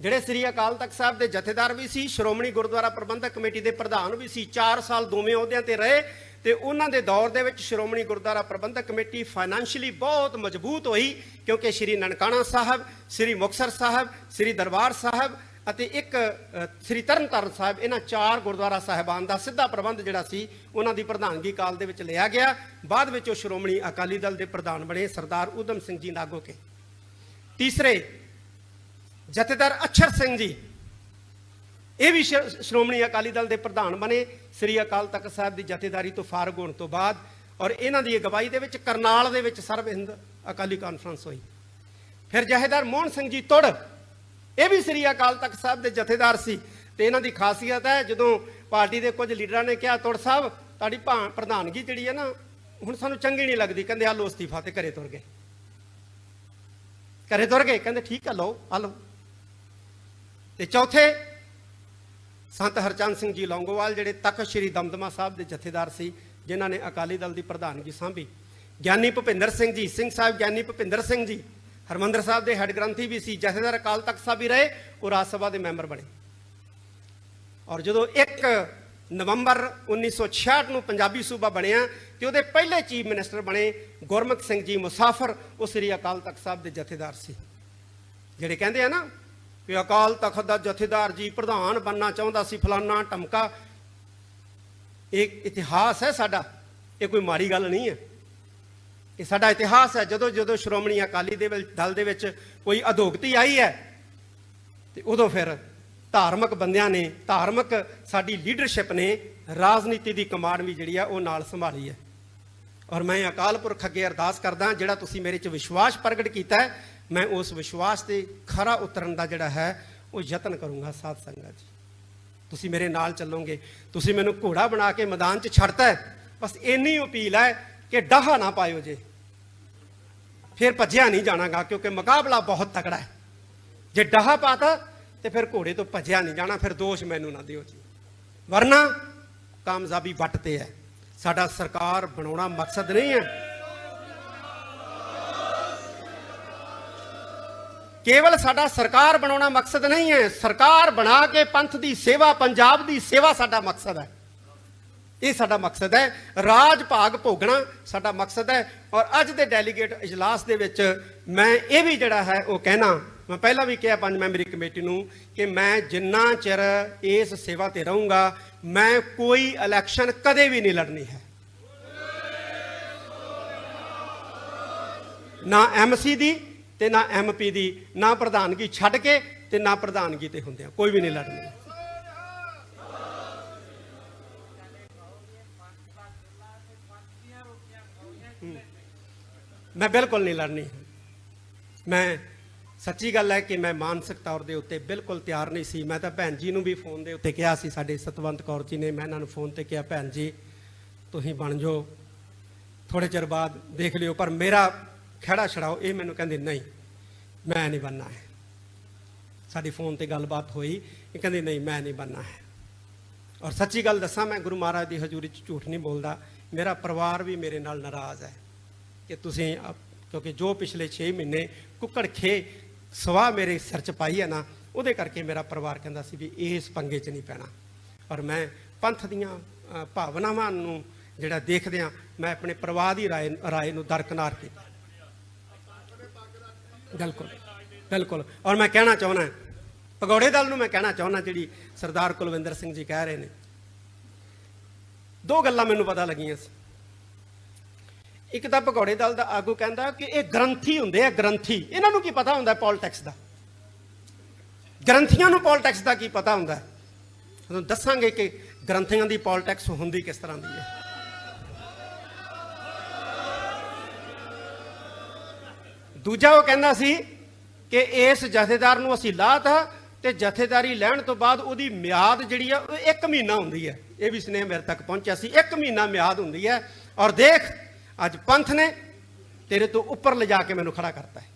ਜਿਹੜੇ ਸ੍ਰੀ ਅਕਾਲ ਤਖਤ ਸਾਹਿਬ ਦੇ ਜਥੇਦਾਰ ਵੀ ਸੀ ਸ਼੍ਰੋਮਣੀ ਗੁਰਦੁਆਰਾ ਪ੍ਰਬੰਧਕ ਕਮੇਟੀ ਦੇ ਪ੍ਰਧਾਨ ਵੀ ਸੀ 4 ਸਾਲ ਦੋਵੇਂ ਅਹੁਦਿਆਂ ਤੇ ਰਹੇ ਤੇ ਉਹਨਾਂ ਦੇ ਦੌਰ ਦੇ ਵਿੱਚ ਸ਼੍ਰੋਮਣੀ ਗੁਰਦੁਆਰਾ ਪ੍ਰਬੰਧਕ ਕਮੇਟੀ ਫਾਈਨੈਂਸ਼ੀਅਲੀ ਬਹੁਤ ਮਜ਼ਬੂਤ ਹੋਈ ਕਿਉਂਕਿ ਸ੍ਰੀ ਨਨਕਾਣਾ ਸਾਹਿਬ ਸ੍ਰੀ ਮੁਕਤਸਰ ਸਾਹਿਬ ਸ੍ਰੀ ਦਰਬਾਰ ਸਾਹਿਬ ਅਤੇ ਇੱਕ ਅ, ਸ੍ਰੀ ਤਰਨਤਾਰਨ ਸਾਹਿਬ ਇਹਨਾਂ ਚਾਰ ਗੁਰਦੁਆਰਾ ਸਾਹਿਬਾਨ ਦਾ ਸਿੱਧਾ ਪ੍ਰਬੰਧ ਜਿਹੜਾ ਸੀ ਉਹਨਾਂ ਦੀ ਪ੍ਰਧਾਨਗੀ ਕਾਲ ਦੇ ਵਿੱਚ ਲਿਆ ਗਿਆ। ਬਾਅਦ ਵਿੱਚ ਉਹ ਸ਼੍ਰੋਮਣੀ ਅਕਾਲੀ ਦਲ ਦੇ ਪ੍ਰਧਾਨ ਬਣੇ ਸਰਦਾਰ ਊਧਮ ਸਿੰਘ ਜੀ ਨਾਗੋਕੇ ਤੀਸਰੇ ਜਥੇਦਾਰ ਅਛਰ ਸਿੰਘ ਜੀ। ਇਹ ਵੀ ਸ਼- ਸ਼੍ਰੋਮਣੀ ਅਕਾਲੀ ਦਲ ਦੇ ਪ੍ਰਧਾਨ ਬਣੇ। ਸ੍ਰੀ ਅਕਾਲ ਤਖਤ ਸਾਹਿਬ ਦੀ ਜਥੇਦਾਰੀ ਤੋਂ ਫਾਰਗ ਹੋਣ ਤੋਂ ਬਾਅਦ ਔਰ ਇਹਨਾਂ ਦੀ ਅਗਵਾਈ ਦੇ ਵਿੱਚ ਕਰਨਾਲ ਦੇ ਵਿੱਚ ਸਰਬ ਹਿੰਦ ਅਕਾਲੀ ਕਾਨਫਰੰਸ ਹੋਈ। ਫਿਰ ਜਥੇਦਾਰ ਮੋਹਨ ਸਿੰਘ ਜੀ ਤੁੜ, ਇਹ ਵੀ ਸ੍ਰੀ ਅਕਾਲ ਤਖਤ ਸਾਹਿਬ ਦੇ ਜਥੇਦਾਰ ਸੀ ਤੇ ਇਹਨਾਂ ਦੀ ਖਾਸੀਅਤ ਹੈ, ਜਦੋਂ ਪਾਰਟੀ ਦੇ ਕੁਝ ਲੀਡਰਾਂ ਨੇ ਕਿਹਾ, ਤੁੜ ਸਾਹਿਬ, ਤੁਹਾਡੀ ਭਾ- ਪ੍ਰਧਾਨਗੀ ਜਿਹੜੀ ਹੈ ਨਾ, ਹੁਣ ਸਾਨੂੰ ਚੰਗੀ ਨਹੀਂ ਲੱਗਦੀ। ਕਹਿੰਦੇ ਆ ਲੋ ਅਸਤੀਫਾ ਤੇ ਘਰੇ ਤੁਰ ਗਏ। ਘਰੇ ਤੁਰ ਗਏ, ਕਹਿੰਦੇ, ਠੀਕ ਆ, ਲਓ ਆ ਲਓ। ਤੇ ਚੌਥੇ ਸੰਤ ਹਰਚੰਦ ਸਿੰਘ ਜੀ ਲੌਂਗੋਵਾਲ, ਜਿਹੜੇ ਤਖਤ ਸ੍ਰੀ ਦਮਦਮਾ ਸਾਹਿਬ ਦੇ ਜਥੇਦਾਰ ਸੀ, ਜਿਨ੍ਹਾਂ ਨੇ ਅਕਾਲੀ ਦਲ ਦੀ ਪ੍ਰਧਾਨਗੀ ਸੰਭੀ। ਗਿਆਨੀ ਭੁਪਿੰਦਰ ਸਿੰਘ ਜੀ, ਸਿੰਘ ਸਾਹਿਬ ਗਿਆਨੀ ਭੁਪਿੰਦਰ ਸਿੰਘ ਜੀ, ਹਰਮੰਦਰ ਸਾਹਿਬ ਦੇ ਹੈੱਡ ਗ੍ਰੰਥੀ ਵੀ ਸੀ, ਜਥੇਦਾਰ ਅਕਾਲ ਤਖਤ ਸਾਹਿਬ ਵੀ ਰਹੇ, ਉਹ ਰਾਜ ਸਭਾ ਦੇ ਮੈਂਬਰ ਬਣੇ। ਔਰ ਜਦੋਂ 1 ਨਵੰਬਰ 1966 ਨੂੰ ਪੰਜਾਬੀ ਸੂਬਾ ਬਣਿਆ, ਤੇ ਉਹਦੇ ਪਹਿਲੇ ਚੀਫ ਮਿਨਿਸਟਰ ਬਣੇ ਗੁਰਮੁਖ ਸਿੰਘ ਜੀ ਮੁਸਾਫਰ, ਉਹ ਸ੍ਰੀ ਅਕਾਲ ਤਖਤ ਸਾਹਿਬ ਦੇ ਜਥੇਦਾਰ ਸੀ। ਜਿਹੜੇ ਕਹਿੰਦੇ ਆ ਨਾ ਕਿ ਅਕਾਲ ਤਖਤ ਦਾ ਜਥੇਦਾਰ ਜੀ ਪ੍ਰਧਾਨ ਬੰਨਾ ਚਾਹੁੰਦਾ ਸੀ, ਫਲਾਨਾ ਟਮਕਾ। ਇਹ ਇਤਿਹਾਸ ਹੈ ਸਾਡਾ, ਇਹ ਕੋਈ ਮਾੜੀ ਗੱਲ ਨਹੀਂ ਹੈ। ਇਹ ਸਾਡਾ ਇਤਿਹਾਸ ਹੈ, ਜਦੋਂ ਜਦੋਂ ਸ਼੍ਰੋਮਣੀ ਅਕਾਲੀ ਦੇ ਦਲ ਦੇ ਵਿੱਚ ਕੋਈ ਅਧੋਗਤੀ ਆਈ ਹੈ, ਤੇ ਉਦੋਂ ਫਿਰ ਧਾਰਮਿਕ ਬੰਦਿਆਂ ਨੇ, ਧਾਰਮਿਕ ਸਾਡੀ ਲੀਡਰਸ਼ਿਪ ਨੇ ਰਾਜਨੀਤੀ ਦੀ ਕਮਾਂਡ ਵੀ ਜਿਹੜੀ ਆ, ਉਹ ਨਾਲ ਸੰਭਾਲੀ ਹੈ। ਔਰ ਮੈਂ ਅਕਾਲ ਪੁਰਖ ਅੱਗੇ ਅਰਦਾਸ ਕਰਦਾ, ਜਿਹੜਾ ਤੁਸੀਂ ਮੇਰੇ 'ਚ ਵਿਸ਼ਵਾਸ ਪ੍ਰਗਟ ਕੀਤਾ ਹੈ ਮੈਂ ਉਸ ਵਿਸ਼ਵਾਸ ਤੇ ਖਰਾ ਉਤਰਨ ਦਾ ਜਿਹੜਾ ਹੈ, ਉਹ ਯਤਨ ਕਰੂੰਗਾ ਸਾਧ ਸੰਗਤ ਜੀ। ਤੁਸੀਂ ਮੇਰੇ ਨਾਲ ਚੱਲੋਗੇ, ਤੁਸੀਂ ਮੈਨੂੰ ਘੋੜਾ ਬਣਾ ਕੇ ਮੈਦਾਨ 'ਚ ਛੱਡਤਾ ਬਸ ਇੰਨੀ ਅਪੀਲ ਹੈ ਕਿ ਡਾਹਾ ਨਾ ਪਾਇਓ ਜੇ। ਫਿਰ ਭੱਜਿਆ ਨਹੀਂ ਜਾਣਾਗਾ, ਕਿਉਂਕਿ ਮੁਕਾਬਲਾ ਬਹੁਤ ਤਕੜਾ ਹੈ। ਜੇ ਡਾਹਾ ਪਾਤਾ, ਤੇ ਫਿਰ ਘੋੜੇ ਤੋਂ ਭੱਜਿਆ ਨਹੀਂ ਜਾਣਾ, ਫਿਰ ਦੋਸ਼ ਮੈਨੂੰ ਨਾ ਦਿਓ ਜੀ। ਵਰਨਾ ਕਾਮਯਾਬੀ ਵੱਟ ਤੇ ਹੈ। ਸਾਡਾ ਸਰਕਾਰ ਬਣਾਉਣਾ ਮਕਸਦ ਨਹੀਂ ਹੈ। ਕੇਵਲ ਸਾਡਾ ਸਰਕਾਰ ਬਣਾਉਣਾ ਮਕਸਦ ਨਹੀਂ ਹੈ। ਸਰਕਾਰ ਬਣਾ ਕੇ ਪੰਥ ਦੀ ਸੇਵਾ, ਪੰਜਾਬ ਦੀ ਸੇਵਾ ਸਾਡਾ ਮਕਸਦ ਹੈ। ਇਹ ਸਾਡਾ ਮਕਸਦ ਹੈ। ਰਾਜ ਭਾਗ ਭੋਗਣਾ ਸਾਡਾ ਮਕਸਦ ਹੈ। ਔਰ ਅੱਜ ਦੇ ਡੈਲੀਗੇਟ ਇਜਲਾਸ ਦੇ ਵਿੱਚ ਮੈਂ ਇਹ ਵੀ ਜਿਹੜਾ ਹੈ ਉਹ ਕਹਿਣਾ, ਮੈਂ ਪਹਿਲਾਂ ਵੀ ਕਿਹਾ ਪੰਜ ਮੈਂਬਰੀ ਕਮੇਟੀ ਨੂੰ ਕਿ ਮੈਂ ਜਿੰਨਾ ਚਿਰ ਇਸ ਸੇਵਾ ਤੇ ਰਹੂੰਗਾ, ਮੈਂ ਕੋਈ ਇਲੈਕਸ਼ਨ ਕਦੇ ਵੀ ਨਹੀਂ ਲੜਨੀ ਹੈ। ਨਾ ਐਮਸੀ ਦੀ ਤੇ ਨਾ ਐਮਪੀ ਦੀ, ਨਾ ਪ੍ਰਧਾਨਗੀ ਛੱਡ ਕੇ ਤੇ ਨਾ ਪ੍ਰਧਾਨਗੀ ਤੇ ਹੁੰਦਿਆਂ ਕੋਈ ਵੀ ਨਹੀਂ ਲੜਨੀ ਮੈਂ ਬਿਲਕੁਲ ਨਹੀਂ ਲੜਨੀ। ਮੈਂ, ਸੱਚੀ ਗੱਲ ਹੈ ਕਿ ਮੈਂ ਮਾਨਸਿਕ ਤੌਰ ਦੇ ਉੱਤੇ ਬਿਲਕੁਲ ਤਿਆਰ ਨਹੀਂ ਸੀ। ਮੈਂ ਤਾਂ ਭੈਣ ਜੀ ਨੂੰ ਵੀ ਫੋਨ ਦੇ ਉੱਤੇ ਕਿਹਾ ਸੀ, ਸਾਡੇ ਸਤਵੰਤ ਕੌਰ ਜੀ ਨੇ, ਮੈਂ ਇਹਨਾਂ ਨੂੰ ਫੋਨ ਤੇ ਕਿਹਾ, ਭੈਣ ਜੀ, ਤੁਸੀਂ ਬਣ ਜਾਓ। ਥੋੜੇ ਚਿਰ ਬਾਅਦ ਦੇਖ ਲਿਓ, ਪਰ ਮੇਰਾ ਖੜਾ ਛੜਾਓ, ਇਹ ਮੈਨੂੰ ਕਹਿੰਦੇ, ਨਹੀਂ, ਮੈਂ ਨਹੀਂ ਬਣਨਾ ਹੈ। ਸਾਡੀ ਫੋਨ ਤੇ ਗੱਲਬਾਤ ਹੋਈ, ਇਹ ਕਹਿੰਦੇ, ਨਹੀਂ, ਮੈਂ ਨਹੀਂ ਬਣਨਾ ਹੈ। ਔਰ ਸੱਚੀ ਗੱਲ ਦੱਸਾਂ, ਮੈਂ ਗੁਰੂ ਮਹਾਰਾਜ ਦੀ ਹਜ਼ੂਰੀ 'ਚ ਝੂਠ ਨਹੀਂ ਬੋਲਦਾ। ਮੇਰਾ ਪਰਿਵਾਰ ਵੀ ਮੇਰੇ ਨਾਲ ਨਾਰਾਜ਼ ਹੈ ਕਿ ਤੁਸੀਂ ਕਿਉਂਕਿ ਜੋ ਪਿਛਲੇ 6 ਮਹੀਨੇ ਕੁੱਕੜ ਖੇ ਸਵਾਹ ਮੇਰੇ ਸਿਰ 'ਚ ਪਾਈ ਹੈ ਨਾ, ਉਹਦੇ ਕਰਕੇ ਮੇਰਾ ਪਰਿਵਾਰ ਕਹਿੰਦਾ ਸੀ ਵੀ ਇਸ ਪੰਗੇ 'ਚ ਨਹੀਂ ਪੈਣਾ। ਔਰ ਮੈਂ ਪੰਥ ਦੀਆਂ ਭਾਵਨਾਵਾਂ ਨੂੰ ਜਿਹੜਾ ਦੇਖਦਿਆਂ ਮੈਂ ਆਪਣੇ ਪਰਿਵਾਰ ਦੀ ਰਾਏ ਰਾਏ ਨੂੰ ਦਰਕਨਾਰ ਕੀਤਾ। ਬਿਲਕੁਲ ਬਿਲਕੁਲ। ਔਰ ਮੈਂ ਕਹਿਣਾ ਚਾਹੁੰਦਾ ਪਗੌੜੇ ਦਲ ਨੂੰ ਮੈਂ ਕਹਿਣਾ ਚਾਹੁੰਦਾ ਜਿਹੜੀ ਸਰਦਾਰ ਕੁਲਵਿੰਦਰ ਸਿੰਘ ਜੀ ਕਹਿ ਰਹੇ ਨੇ। ਦੋ ਗੱਲਾਂ ਮੈਨੂੰ ਪਤਾ ਲੱਗੀਆਂ ਸੀ। ਇੱਕ ਤਾਂ ਪਗੌੜੇ ਦਲ ਦਾ ਆਗੂ ਕਹਿੰਦਾ ਕਿ ਇਹ ਗ੍ਰੰਥੀ ਹੁੰਦੇ ਆ, ਗ੍ਰੰਥੀ। ਇਹਨਾਂ ਨੂੰ ਕੀ ਪਤਾ ਹੁੰਦਾ ਪੋਲਿਟਿਕਸ ਦਾ? ਗ੍ਰੰਥੀਆਂ ਨੂੰ ਪੋਲਿਟਿਕਸ ਦਾ ਕੀ ਪਤਾ ਹੁੰਦਾ ਤੁਹਾਨੂੰ ਦੱਸਾਂਗੇ ਕਿ ਗ੍ਰੰਥੀਆਂ ਦੀ ਪੋਲਿਟਿਕਸ ਹੁੰਦੀ ਕਿਸ ਤਰ੍ਹਾਂ ਦੀ ਹੈ। ਦੂਜਾ ਉਹ ਕਹਿੰਦਾ ਸੀ ਕਿ ਇਸ ਜਥੇਦਾਰ ਨੂੰ ਅਸੀਂ ਲਾਤਾ ਤੇ ਜਥੇਦਾਰੀ ਲੈਣ ਤੋਂ ਬਾਅਦ ਉਹਦੀ ਮਿਆਦ ਜਿਹੜੀ ਆ, ਉਹ 1 ਮਹੀਨਾ ਹੁੰਦੀ ਹੈ ਇਹ ਵੀ ਸਨੇਹ ਮੇਰੇ ਤੱਕ ਪਹੁੰਚਿਆ ਸੀ। 1 ਮਹੀਨਾ ਮਿਆਦ ਹੁੰਦੀ ਹੈ ਔਰ ਦੇਖ, ਅੱਜ ਪੰਥ ਨੇ ਤੇਰੇ ਤੋਂ ਉੱਪਰ ਲਿਜਾ ਕੇ ਮੈਨੂੰ ਖੜਾ ਕਰਤਾ ਹੈ।